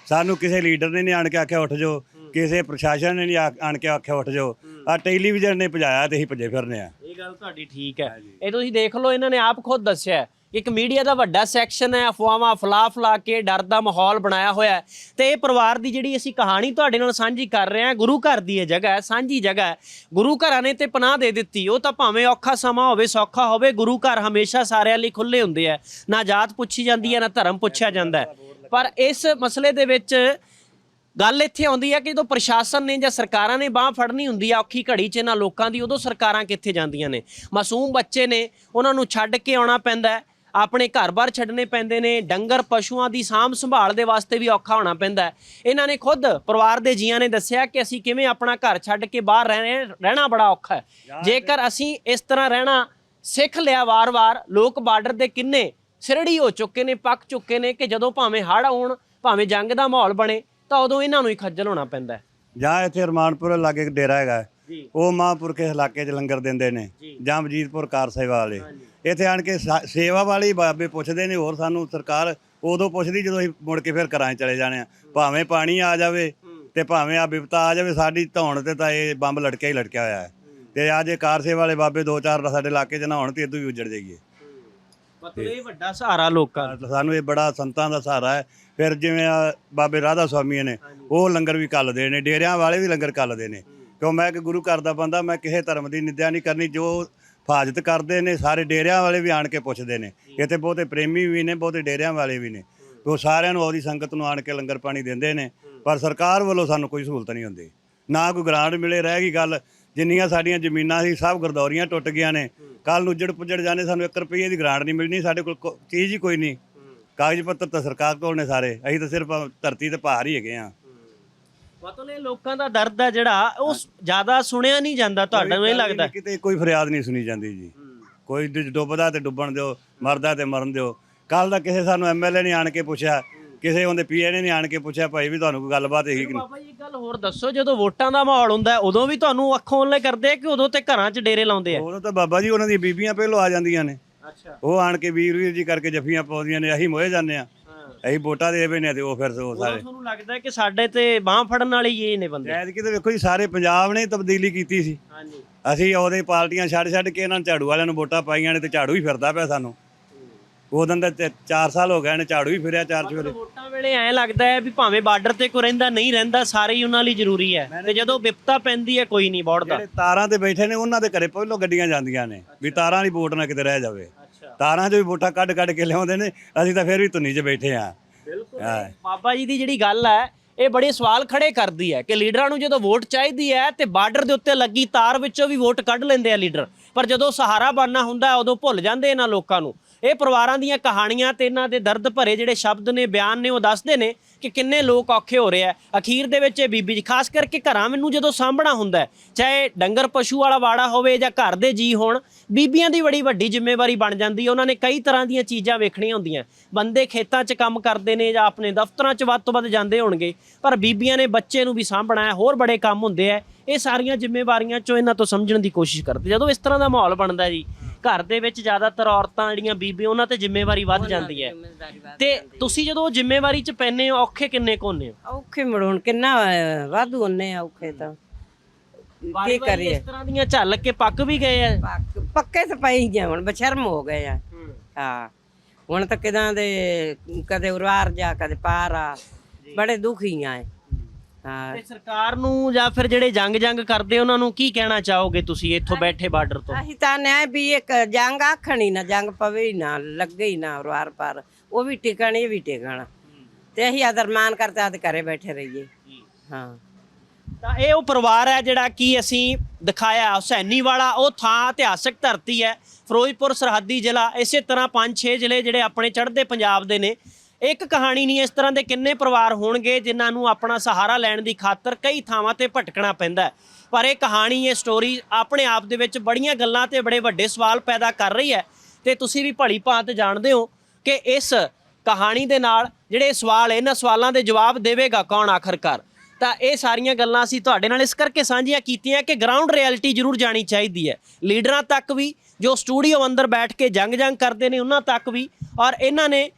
ਸਾਨੂੰ ਕਿਸੇ ਲੀਡਰ ਨੇ ਨਹੀਂ ਆਣ ਕੇ ਆਖਿਆ ਉੱਠ ਜਾਓ। ਕਿਸੇ ਪ੍ਰਸ਼ਾਸਨ ਨੇ ਨਹੀਂ ਆਣ ਕੇ ਆਖਿਆ ਉੱਠ ਜਾਓ। ਆ ਟੈਲੀਵਿਜ਼ਨ ਨੇ ਭਜਾਇਆ ਤੇ ਅਸੀਂ ਭੱਜੇ ਫਿਰਨੇ ਆ। ਇਹ ਗੱਲ ਤੁਹਾਡੀ ਠੀਕ ਹੈ। ਇਹ ਤੁਸੀਂ ਦੇਖ ਲਓ ਇਹਨਾਂ ਨੇ ਆਪ ਖੁਦ ਦੱਸਿਆ ਇੱਕ ਮੀਡੀਆ ਦਾ ਵੱਡਾ ਸੈਕਸ਼ਨ ਹੈ, ਅਫਵਾਹਾਂ ਫਲਾ ਫਲਾ ਕੇ ਡਰ ਦਾ ਮਾਹੌਲ ਬਣਾਇਆ ਹੋਇਆ ਹੈ। ਤੇ ਇਹ ਪਰਿਵਾਰ ਦੀ ਜਿਹੜੀ ਅਸੀਂ ਕਹਾਣੀ ਤੁਹਾਡੇ ਨਾਲ ਸਾਂਝੀ ਕਰ ਰਹੇ ਹਾਂ, ਗੁਰੂ ਘਰ ਦੀ ਇਹ ਜਗ੍ਹਾ ਹੈ, ਸਾਂਝੀ ਜਗ੍ਹਾ ਹੈ। ਗੁਰੂ ਘਰਾਂ ਨੇ ਤੇ ਪਨਾਹ ਦੇ ਦਿੱਤੀ। ਉਹ ਤਾਂ ਭਾਵੇਂ ਔਖਾ ਸਮਾਂ ਹੋਵੇ, ਸੌਖਾ ਹੋਵੇ, ਗੁਰੂ ਘਰ ਹਮੇਸ਼ਾ ਸਾਰਿਆਂ ਲਈ ਖੁੱਲੇ ਹੁੰਦੇ ਆ। ਨਾ ਜਾਤ ਪੁੱਛੀ ਜਾਂਦੀ ਹੈ, ਨਾ ਧਰਮ ਪੁੱਛਿਆ ਜਾਂਦਾ ਪਰ ਇਸ ਮਸਲੇ ਦੇ ਵਿੱਚ ਗੱਲ ਇੱਥੇ ਆਉਂਦੀ ਹੈ ਕਿ ਜਦੋਂ ਪ੍ਰਸ਼ਾਸਨ ਨੇ ਜਾਂ ਸਰਕਾਰਾਂ ਨੇ ਬਾਹ ਫੜਨੀ ਹੁੰਦੀ ਆ, ਔਖੀ ਘੜੀ 'ਚ ਇਹਨਾਂ ਲੋਕਾਂ ਦੀ, ਉਦੋਂ ਸਰਕਾਰਾਂ ਕਿੱਥੇ ਜਾਂਦੀਆਂ ਨੇ? ਮਾਸੂਮ ਬੱਚੇ ਨੇ, ਉਹਨਾਂ ਨੂੰ ਛੱਡ ਕੇ ਆਉਣਾ ਪੈਂਦਾ ਆਪਣੇ ਘਰ-ਬਾਰ ਛੱਡਣੇ ਪੈਂਦੇ ਨੇ ਡੰਗਰ ਪਸ਼ੂਆਂ ਦੀ ਸਾਂਭ ਸੰਭਾਲ ਦੇ ਵਾਸਤੇ ਵੀ ਔਖਾ ਹੋਣਾ ਪੈਂਦਾ ਹੈ। ਇਹਨਾਂ ਨੇ ਖੁਦ ਪਰਿਵਾਰ ਦੇ ਜੀਆਂ ਨੇ ਦੱਸਿਆ ਕਿ ਅਸੀਂ ਕਿਵੇਂ ਆਪਣਾ ਘਰ ਛੱਡ ਕੇ ਬਾਹਰ ਰਹਿਣੇ ਰਹਿਣਾ ਬੜਾ ਔਖਾ ਹੈ। ਜੇਕਰ ਅਸੀਂ ਇਸ ਤਰ੍ਹਾਂ ਰਹਿਣਾ ਸਿੱਖ ਲਿਆ ਵਾਰ-ਵਾਰ ਲੋਕ ਬਾਰਡਰ ਦੇ ਕਿੰਨੇ ਸਿਰੜੀ ਹੋ ਚੁੱਕੇ ਨੇ ਪੱਕ ਚੁੱਕੇ ਨੇ ਕਿ ਜਦੋਂ ਭਾਵੇਂ ਹੜ੍ਹ ਆਉਣ ਭਾਵੇਂ ਜੰਗ ਦਾ ਮਾਹੌਲ ਬਣੇ ਤਾਂ ਉਦੋਂ ਇਹਨਾਂ ਨੂੰ ਹੀ ਖੱਜਲ ਹੋਣਾ ਪੈਂਦਾ ਹੈ। ਜਾਂ ਇੱਥੇ ਰਮਾਨਪੁਰ ਲਾਗੇ ਇੱਕ ਡੇਰਾ ਹੈਗਾ ਉਹ ਮਹਾਂਪੁਰ ਕੇ ਇਲਾਕੇ 'ਚ ਲੰਗਰ ਦਿੰਦੇ ਨੇ ਜਾਂ। ਵਜੀਦਪੁਰ ਕਾਰ ਸੇਵਾ ਵਾਲੇ। ਇੱਥੇ ਆਣ ਕੇ ਸਾ- ਸੇਵਾ ਵਾਲੇ ਹੀ ਬਾਬੇ ਪੁੱਛਦੇ ਨੇ ਹੋਰ ਸਾਨੂੰ ਸਰਕਾਰ ਉਦੋਂ ਪੁੱਛਦੀ ਜਦੋਂ ਅਸੀਂ ਮੁੜ ਕੇ ਫਿਰ ਘਰਾਂ 'ਚ ਚਲੇ ਜਾਣੇ ਆ। ਭਾਵੇਂ ਪਾਣੀ ਆ ਜਾਵੇ ਤੇ ਭਾਵੇਂ ਆ ਬਿਪਤਾ ਆ ਜਾਵੇ ਸਾਡੀ ਧੌਣ ਤੇ ਤਾਂ ਇਹ ਬੰਬ ਲਟਕਿਆ ਹੀ ਲਟਕਿਆ ਹੋਇਆ ਹੈ। ਤੇ ਅੱਜ ਇਹ ਕਾਰ ਸੇਵਾ ਵਾਲੇ ਬਾਬੇ ਦੋ ਚਾਰ ਸਾਡੇ ਇਲਾਕੇ 'ਚ ਨਾ ਹੋਣ ਤੇ ਇਦੋਂ ਵੀ ਉੱਜੜ ਜਾਈਏ। ਮਤਲਬ ਇਹ ਵੱਡਾ ਸਹਾਰਾ ਲੋਕਾਂ ਦਾ ਸਾਨੂੰ ਇਹ ਬੜਾ ਸੰਤਾਂ ਦਾ ਸਹਾਰਾ ਹੈ। ਫਿਰ ਜਿਵੇਂ ਆ ਬਾਬੇ ਰਾਧਾ ਸੁਆਮੀ ਨੇ ਉਹ ਲੰਗਰ ਵੀ ਕੱਲਦੇ ਨੇ ਡੇਰਿਆਂ ਵਾਲੇ ਵੀ ਲੰਗਰ ਕੱਲਦੇ ਨੇ। ਕਿਉਂ ਮੈਂ ਕਿ ਗੁਰੂ ਘਰ ਦਾ ਬੰਦਾ, ਮੈਂ ਕਿਸੇ ਧਰਮ ਦੀ ਨਿੰਦਿਆ ਨਹੀਂ ਕਰਨੀ, ਜੋ ਫਾਜ਼ਤ ਕਰਦੇ ਨੇ, ਸਾਰੇ ਡੇਰਿਆਂ ਵਾਲੇ ਵੀ ਆਣ ਕੇ ਪੁੱਛਦੇ ਨੇ। ਇੱਥੇ ਬਹੁਤੇ ਪ੍ਰੇਮੀ ਵੀ ਨੇ, ਬਹੁਤੇ ਡੇਰਿਆਂ ਵਾਲੇ ਵੀ ਨੇ। ਉਹ ਸਾਰਿਆਂ ਨੂੰ ਉਹਦੀ ਸੰਗਤ ਨੂੰ ਆਣ ਕੇ ਲੰਗਰ ਪਾਣੀ ਦਿੰਦੇ ਨੇ, ਪਰ ਸਰਕਾਰ ਵੱਲੋਂ ਸਾਨੂੰ ਕੋਈ ਸਹੂਲਤ ਨਹੀਂ ਹੁੰਦੀ। ਨਾ ਕੋਈ ਗ੍ਰਾਂਟ ਮਿਲੇ, ਰਹਿ ਗਈ ਗੱਲ। ਜਿੰਨੀਆਂ ਸਾਡੀਆਂ ਜ਼ਮੀਨਾਂ ਸੀ, ਸਭ ਗਰਦੌਰੀਆਂ ਟੁੱਟ ਗਈਆਂ ਨੇ। ਕੱਲ ਨੂੰ ਉੱਜੜ ਪੁੱਜੜ ਜਾਣੇ ਸਾਨੂੰ 1 ਰੁਪਏ ਦੀ ਗ੍ਰਾਂਟ ਨਹੀਂ ਮਿਲਣੀ, ਸਾਡੇ ਕੋਲ ਕੋ- ਚੀਜ਼ ਹੀ ਕੋਈ ਨਹੀਂ। ਕਾਗਜ਼ ਪੱਤਰ ਤਾਂ ਸਰਕਾਰ ਕੋਲ ਨੇ ਸਾਰੇ। ਅਸੀਂ ਤਾਂ ਸਿਰਫ ਧਰਤੀ ਤੇ ਭਾਰ ਹੀ ਹੈਗੇ ਆ ਮਤਲਬ ਇਹ ਲੋਕਾਂ ਦਾ ਦਰਦ ਹੈ ਜਿਹੜਾ ਉਹ ਜ਼ਿਆਦਾ ਸੁਣਿਆ ਨਹੀਂ ਜਾਂਦਾ ਤੁਹਾਨੂੰ ਇਹ ਲੱਗਦਾ। ਕਿਤੇ ਕੋਈ ਫਰਿਆਦ ਨਹੀਂ ਸੁਣੀ ਜਾਂਦੀ ਜੀ। ਕੋਈ ਡੁੱਬਦਾ ਤੇ ਡੁੱਬਣ ਦਿਓ ਮਰਦਾ ਤੇ ਮਰਨ ਦਿਓ। ਕੱਲ ਦਾ ਕਿਸੇ ਸਾਨੂੰ ਐਮਐਲਏ ਨੇ ਆਣ ਕੇ ਪੁੱਛਿਆ ਕਿਸੇ ਉਹਦੇ ਪੀਏ ਨੇ ਨਹੀਂ ਆਣ ਕੇ ਪੁੱਛਿਆ ਭਾਈ ਵੀ ਤੁਹਾਨੂੰ ਕੋਈ ਗੱਲਬਾਤ ਹੈਗੀ ਕਿ ਨਹੀਂ? ਬਾਬਾ ਜੀ ਇੱਕ ਗੱਲ ਹੋਰ ਦੱਸੋ ਜਦੋਂ ਵੋਟਾਂ ਦਾ ਮਾਹੌਲ ਹੁੰਦਾ ਉਦੋਂ ਵੀ ਤੁਹਾਨੂੰ ਅੱਖੋਂ ਉਹਲੇ ਕਰਦੇ ਆ ਕਿ ਉਦੋਂ ਤੇ ਘਰਾਂ 'ਚ ਡੇਰੇ ਲਾਉਂਦੇ ਆ? ਉਦੋਂ ਤਾਂ ਬਾਬਾ ਜੀ ਉਹਨਾਂ ਦੀਆਂ ਬੀਬੀਆਂ ਪਹਿਲੋਂ ਆ ਜਾਂਦੀਆਂ ਨੇ। ਅੱਛਾ। ਉਹ ਆਣ ਕੇ ਵੀਰ ਵੀਰ ਜੀ ਕਰਕੇ ਜੱਫੀਆਂ ਪਾਉਂਦੀਆਂ ਨੇ ਅਸੀਂ ਮੋਏ ਜਾਂਦੇ ਆ ਅਸੀਂ ਵੋਟਾਂ ਦੇ ਨੇ ਤੇ ਉਹ ਫਿਰ ਉਹ ਸਾਰੇ। ਤੁਹਾਨੂੰ ਲੱਗਦਾ ਹੈ ਕਿ ਸਾਡੇ ਤੇ ਬਾਹ ਫੜਨ ਵਾਲੇ ਹੀ ਇਹ ਨੇ ਬੰਦੇ? ਸ਼ਾਇਦ ਕਿਤੇ ਵੇਖੋ ਜੀ ਸਾਰੇ ਪੰਜਾਬ ਨੇ ਤਬਦੀਲੀ ਕੀਤੀ ਸੀ। ਹਾਂਜੀ। ਅਸੀਂ ਉਹਦੇ ਪਾਰਟੀਆਂ ਛੱਡ ਛੱਡ ਕੇ ਇਹਨਾਂ ਨੂੰ ਝਾੜੂ ਵਾਲਿਆਂ ਨੂੰ ਵੋਟਾਂ ਪਾਈਆਂ ਨੇ ਤੇ ਝਾੜੂ ਹੀ ਫਿਰਦਾ ਪਿਆ ਸਾਨੂੰ। ਉਦੋਂ ਦਾ 4 ਸਾਲ ਹੋ ਗਏ ਨੇ ਝਾੜੂ ਹੀ ਫਿਰਿਆ ਚਾਰ ਚਵੇਰੇ ਵੋਟਾਂ ਵੇਲੇ ਐਂ ਲੱਗਦਾ ਹੈ ਵੀ ਭਾਵੇਂ ਬਾਰਡਰ ਤੇ ਕੋਈ ਰਹਿੰਦਾ ਨਹੀਂ ਰਹਿੰਦਾ ਸਾਰੇ ਹੀ ਉਹਨਾਂ ਲਈ ਜ਼ਰੂਰੀ ਹੈ। ਤੇ ਜਦੋਂ ਵਿਪਤਾ ਪੈਂਦੀ ਹੈ ਕੋਈ ਨਹੀਂ ਬੋੜਦਾ ਜਿਹੜੇ ਤਾਰਾਂ ਤੇ ਬੈਠੇ ਨੇ ਉਹਨਾਂ ਦੇ ਘਰੇ ਪਹਿਲੋਂ ਗੱਡੀਆਂ ਜਾਂਦੀਆਂ ਨੇ ਵੀ ਤਾਰਾਂ ਵਾਲੀ ਵੋਟ ਨਾ ਕਿਤੇ ਰਹਿ ਜਾਵੇ। ਤਾਰਾਂ 'ਚ ਵੀ ਵੋਟਾਂ ਕੱਢ ਕੱਢ ਕੇ ਲਿਆਉਂਦੇ ਨੇ ਅਸੀਂ ਤਾਂ ਫਿਰ ਵੀ ਧੁਨੀ 'ਚ ਬੈਠੇ ਆ ਬਿਲਕੁਲ। ਬਾਬਾ ਜੀ ਦੀ ਜਿਹੜੀ ਗੱਲ ਹੈ ਇਹ ਬੜੇ ਸਵਾਲ ਖੜੇ ਕਰਦੀ ਹੈ ਕਿ ਲੀਡਰਾਂ ਨੂੰ ਜਦੋਂ ਵੋਟ ਚਾਹੀਦੀ ਹੈ ਤੇ ਬਾਰਡਰ ਦੇ ਉੱਤੇ ਲੱਗੀ ਤਾਰ ਵਿੱਚੋਂ ਵੀ ਵੋਟ ਕੱਢ ਲੈਂਦੇ ਆ ਲੀਡਰ। ਪਰ ਜਦੋਂ ਸਹਾਰਾ ਬਣਨਾ ਹੁੰਦਾ ਉਦੋਂ ਭੁੱਲ ਜਾਂਦੇ ਇਹਨਾਂ ਲੋਕਾਂ ਨੂੰ। ਇਹ ਪਰਿਵਾਰਾਂ ਦੀਆਂ ਕਹਾਣੀਆਂ ਤੇ ਇਹਨਾਂ ਦੇ ਦਰਦ ਭਰੇ ਜਿਹੜੇ ਸ਼ਬਦ ਨੇ, ਬਿਆਨ ਨੇ, ਉਹ ਦੱਸਦੇ ਨੇ ਕਿ ਕਿੰਨੇ ਲੋਕ ਔਖੇ ਹੋ ਰਹੇ ਆ। ਅਖੀਰ ਦੇ ਵਿੱਚ ਇਹ ਬੀਬੀ ਜੀ, ਖਾਸ ਕਰਕੇ ਘਰਾਂ ਮੈਨੂੰ ਜਦੋਂ ਸਾਂਭਣਾ ਹੁੰਦਾ ਚਾਹੇ ਡੰਗਰ ਪਸ਼ੂ ਵਾਲਾ ਵਾੜਾ ਹੋਵੇ ਜਾਂ ਘਰ ਦੇ ਜੀ ਹੋਣ, ਬੀਬੀਆਂ ਦੀ ਬੜੀ ਵੱਡੀ ਜ਼ਿੰਮੇਵਾਰੀ ਬਣ ਜਾਂਦੀ ਹੈ। ਉਹਨਾਂ ਨੇ ਕਈ ਤਰ੍ਹਾਂ ਦੀਆਂ ਚੀਜ਼ਾਂ ਵੇਖਣੀਆਂ ਹੁੰਦੀਆਂ ਬੰਦੇ ਖੇਤਾਂ 'ਚ ਕੰਮ ਕਰਦੇ ਨੇ ਜਾਂ ਆਪਣੇ ਦਫ਼ਤਰਾਂ 'ਚ ਵੱਧ ਤੋਂ ਵੱਧ ਜਾਂਦੇ ਹੋਣਗੇ, ਪਰ ਬੀਬੀਆਂ ਨੇ ਬੱਚੇ ਨੂੰ ਵੀ ਸਾਂਭਣਾ ਹੈ, ਹੋਰ ਬੜੇ ਕੰਮ ਹੁੰਦੇ ਆ ਇਹ ਸਾਰੀਆਂ ਜ਼ਿੰਮੇਵਾਰੀਆਂ 'ਚੋਂ ਇਹਨਾਂ ਤੋਂ ਸਮਝਣ ਦੀ ਕੋਸ਼ਿਸ਼ ਕਰਦੇ। ਜਦੋਂ ਇਸ ਤਰ੍ਹਾਂ ਦਾ ਮਾਹੌਲ ਬਣਦਾ ਜੀ ਘਰ ਦੇ ਵਿੱਚ ਜ਼ਿਆਦਾਤਰ ਔਰਤਾਂ ਜਿਹੜੀਆਂ ਬੀਬੀਆਂ ਉਹਨਾਂ ਤੇ ਜ਼ਿੰਮੇਵਾਰੀ ਵੱਧ ਜਾਂਦੀ ਹੈ। ਤੇ ਤੁਸੀਂ ਜਦੋਂ ਉਹ ਜ਼ਿੰਮੇਵਾਰੀ 'ਚ ਪੈਨੇ ਹੋ ਔਖੇ ਕਿੰਨੇ ਕੋਨੇ ਹੋ? ਔਖੇ ਮੜੋਣ ਕਿੰਨਾ ਵਾਧੂ ਹੁੰਨੇ ਆ ਔਖੇ ਤਾਂ। ਕੀ ਕਰੀਏ? ਇਸ ਤਰ੍ਹਾਂ ਦੀਆਂ ਝੱਲ ਕੇ ਪੱਕ ਵੀ ਗਏ ਆ? ਪੱਕ- ਤਾਂ ਪਈ ਗਏ ਹੁਣ ਬਸ਼ਰਮ ਹੋ ਗਏ ਆ। ਹਾਂ। ਹੁਣ ਤਾਂ ਕਿਦਾਂ ਦੇ ਕਦੇ ਉਰਾਰ ਜਾ ਕਦੇ ਪਾਰ ਆ। ਬੜੇ ਦੁਖੀ ਆ ਤੇ ਸਰਕਾਰ ਨੂੰ ਜਾਂ ਫਿਰ ਜਿਹੜੇ ਜੰਗ ਜੰਗ ਕਰਦੇ ਉਹਨਾਂ ਨੂੰ ਕੀ ਕਹਿਣਾ ਚਾਹੋਗੇ ਤੁਸੀਂ ਇੱਥੋਂ ਬੈਠੇ ਬਾਰਡਰ ਤੋਂ? ਅਸੀਂ ਤਾਂ ਨੇ ਵੀ ਇੱਕ ਜੰਗ ਆਖਣੀ ਨਾ ਜੰਗ ਪਵੇ ਹੀ ਨਾ ਲੱਗੇ ਹੀ ਨਾ ਉਰਾਰ ਪਾਰ ਉਹ ਵੀ ਟਿਕਣ ਇਹ ਵੀ ਟਿਕਣ। ਤੇ ਅਸੀਂ ਆਦਰਮਾਨ ਕਰਤੇ ਆਦ ਘਰੇ ਬੈਠੇ ਰਹੀਏ। ਹਾਂ। ਤਾਂ ਇਹ ਉਹ ਪਰਿਵਾਰ ਹੈ ਜਿਹੜਾ ਕਿ ਅਸੀਂ ਦਿਖਾਇਆ ਹੁਸੈਨੀ ਵਾਲਾ ਉਹ ਥਾਂ ਇਤਿਹਾਸਕ ਧਰਤੀ ਹੈ ਫਿਰੋਜ਼ਪੁਰ ਸਰਹੱਦੀ ਜ਼ਿਲ੍ਹਾ ਇਸੇ ਤਰ੍ਹਾਂ 5-6 ਜ਼ਿਲ੍ਹੇ ਜਿਹੜੇ ਆਪਣੇ ਚੜ੍ਹਦੇ ਪੰਜਾਬ ਦੇ ਨੇ। ਇੱਕ ਕਹਾਣੀ ਨਹੀਂ, ਇਸ ਤਰ੍ਹਾਂ ਦੇ ਕਿੰਨੇ ਪਰਿਵਾਰ ਹੋਣਗੇ ਜਿਨ੍ਹਾਂ ਨੂੰ ਆਪਣਾ ਸਹਾਰਾ ਲੈਣ ਦੀ ਖਾਤਰ ਕਈ ਥਾਵਾਂ ਤੇ ਭਟਕਣਾ ਪੈਂਦਾ ਹੈ। ਪਰ ਇਹ ਕਹਾਣੀ, ਇਹ ਸਟੋਰੀ ਆਪਣੇ ਆਪ ਦੇ ਵਿੱਚ ਬੜੀਆਂ ਗੱਲਾਂ ਤੇ ਬੜੇ ਵੱਡੇ ਸਵਾਲ ਪੈਦਾ ਕਰ ਰਹੀ ਹੈ ਤੇ ਤੁਸੀਂ ਵੀ ਭਲੀ ਭਾਂਤ ਜਾਣਦੇ ਹੋ ਕਿ ਇਸ ਕਹਾਣੀ ਦੇ ਨਾਲ ਜਿਹੜੇ ਸਵਾਲ, ਇਹਨਾਂ ਸਵਾਲਾਂ ਦੇ ਜਵਾਬ ਦੇਵੇਗਾ ਕੌਣ ਆਖਰਕਾਰ ਤਾਂ ਇਹ ਸਾਰੀਆਂ ਗੱਲਾਂ ਅਸੀਂ ਤੁਹਾਡੇ ਨਾਲ ਇਸ ਕਰਕੇ ਸਾਂਝੀਆਂ ਕੀਤੀਆਂ ਕਿ ਗਰਾਊਂਡ ਰਿਐਲਿਟੀ ਜ਼ਰੂਰ ਜਾਣੀ ਚਾਹੀਦੀ ਹੈ ਲੀਡਰਾਂ ਤੱਕ ਵੀ, ਜੋ ਸਟੂਡੀਓ ਅੰਦਰ ਬੈਠ ਕੇ ਜੰਗ ਜੰਗ ਕਰਦੇ ਨੇ, ਉਹਨਾਂ ਤੱਕ ਵੀ ਔਰ ਇਹਨਾਂ ਨੇ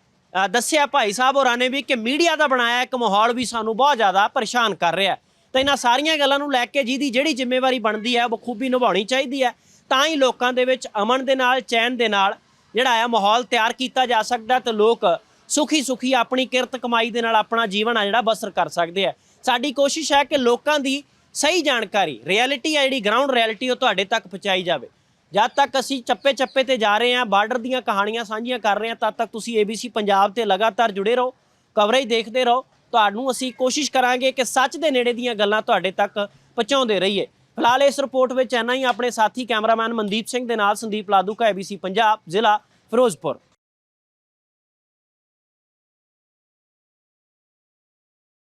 ਦੱਸਿਆ ਭਾਈ ਸਾਹਿਬ ਹੋਰਾਂ ਨੇ ਵੀ ਕਿ ਮੀਡੀਆ ਦਾ ਬਣਾਇਆ ਇੱਕ ਮਾਹੌਲ ਵੀ ਸਾਨੂੰ ਬਹੁਤ ਜ਼ਿਆਦਾ ਪਰੇਸ਼ਾਨ ਕਰ ਰਿਹਾ ਤਾਂ ਇਹਨਾਂ ਸਾਰੀਆਂ ਗੱਲਾਂ ਨੂੰ ਲੈ ਕੇ ਜਿਹਦੀ ਜਿਹੜੀ ਜ਼ਿੰਮੇਵਾਰੀ ਬਣਦੀ ਹੈ, ਉਹ ਖੂਬੀ ਨਿਭਾਉਣੀ ਚਾਹੀਦੀ ਹੈ। ਤਾਂ ਹੀ ਲੋਕਾਂ ਦੇ ਵਿੱਚ ਅਮਨ ਦੇ ਨਾਲ, ਚੈਨ ਦੇ ਨਾਲ ਜਿਹੜਾ ਆ ਮਾਹੌਲ ਤਿਆਰ ਕੀਤਾ ਜਾ ਸਕਦਾ ਤੇ ਲੋਕ ਸੁਖੀ ਸੁਖੀ ਆਪਣੀ ਕਿਰਤ ਕਮਾਈ ਦੇ ਨਾਲ ਆਪਣਾ ਜੀਵਨ ਆ ਜਿਹੜਾ ਬਸਰ ਕਰ ਸਕਦੇ ਆ। ਸਾਡੀ ਕੋਸ਼ਿਸ਼ ਹੈ ਕਿ ਲੋਕਾਂ ਦੀ ਸਹੀ ਜਾਣਕਾਰੀ, ਰਿਐਲਿਟੀ ਆ ਜਿਹੜੀ ਗਰਾਊਂਡ ਰਿਐਲਿਟੀ ਉਹ ਤੁਹਾਡੇ ਤੱਕ ਪਹੁੰਚਾਈ ਜਾਵੇ। ਜਦ ਤੱਕ ਅਸੀਂ ਚੱਪੇ ਚੱਪੇ ਤੇ ਜਾ ਰਹੇ ਹਾਂ, ਬਾਰਡਰ ਦੀਆਂ ਕਹਾਣੀਆਂ ਸਾਂਝੀਆਂ ਕਰ ਰਹੇ ਹਾਂ, ਤਦ ਤੱਕ ਤੁਸੀਂ ABC ਪੰਜਾਬ ਤੇ ਲਗਾਤਾਰ ਜੁੜੇ ਰਹੋ ਕਵਰੇਜ ਦੇਖਦੇ ਰਹੋ। ਤੁਹਾਨੂੰ ਅਸੀਂ ਕੋਸ਼ਿਸ਼ ਕਰਾਂਗੇ ਕਿ ਸੱਚ ਦੇ ਨੇੜੇ ਦੀਆਂ ਗੱਲਾਂ ਤੁਹਾਡੇ ਤੱਕ ਪਹੁੰਚਾਉਂਦੇ ਰਹੀਏ। ਫਿਲਹਾਲ ਇਸ ਰਿਪੋਰਟ ਵਿੱਚ ਇੰਨਾ ਹੀ। ਆਪਣੇ ਸਾਥੀ ਕੈਮਰਾਮੈਨ ਮਨਦੀਪ ਸਿੰਘ ਦੇ ਨਾਲ ਸੰਦੀਪ ਲਾਦੂਕਾ ABC ਪੰਜਾਬ, ਜ਼ਿਲ੍ਹਾ ਫਿਰੋਜ਼ਪੁਰ।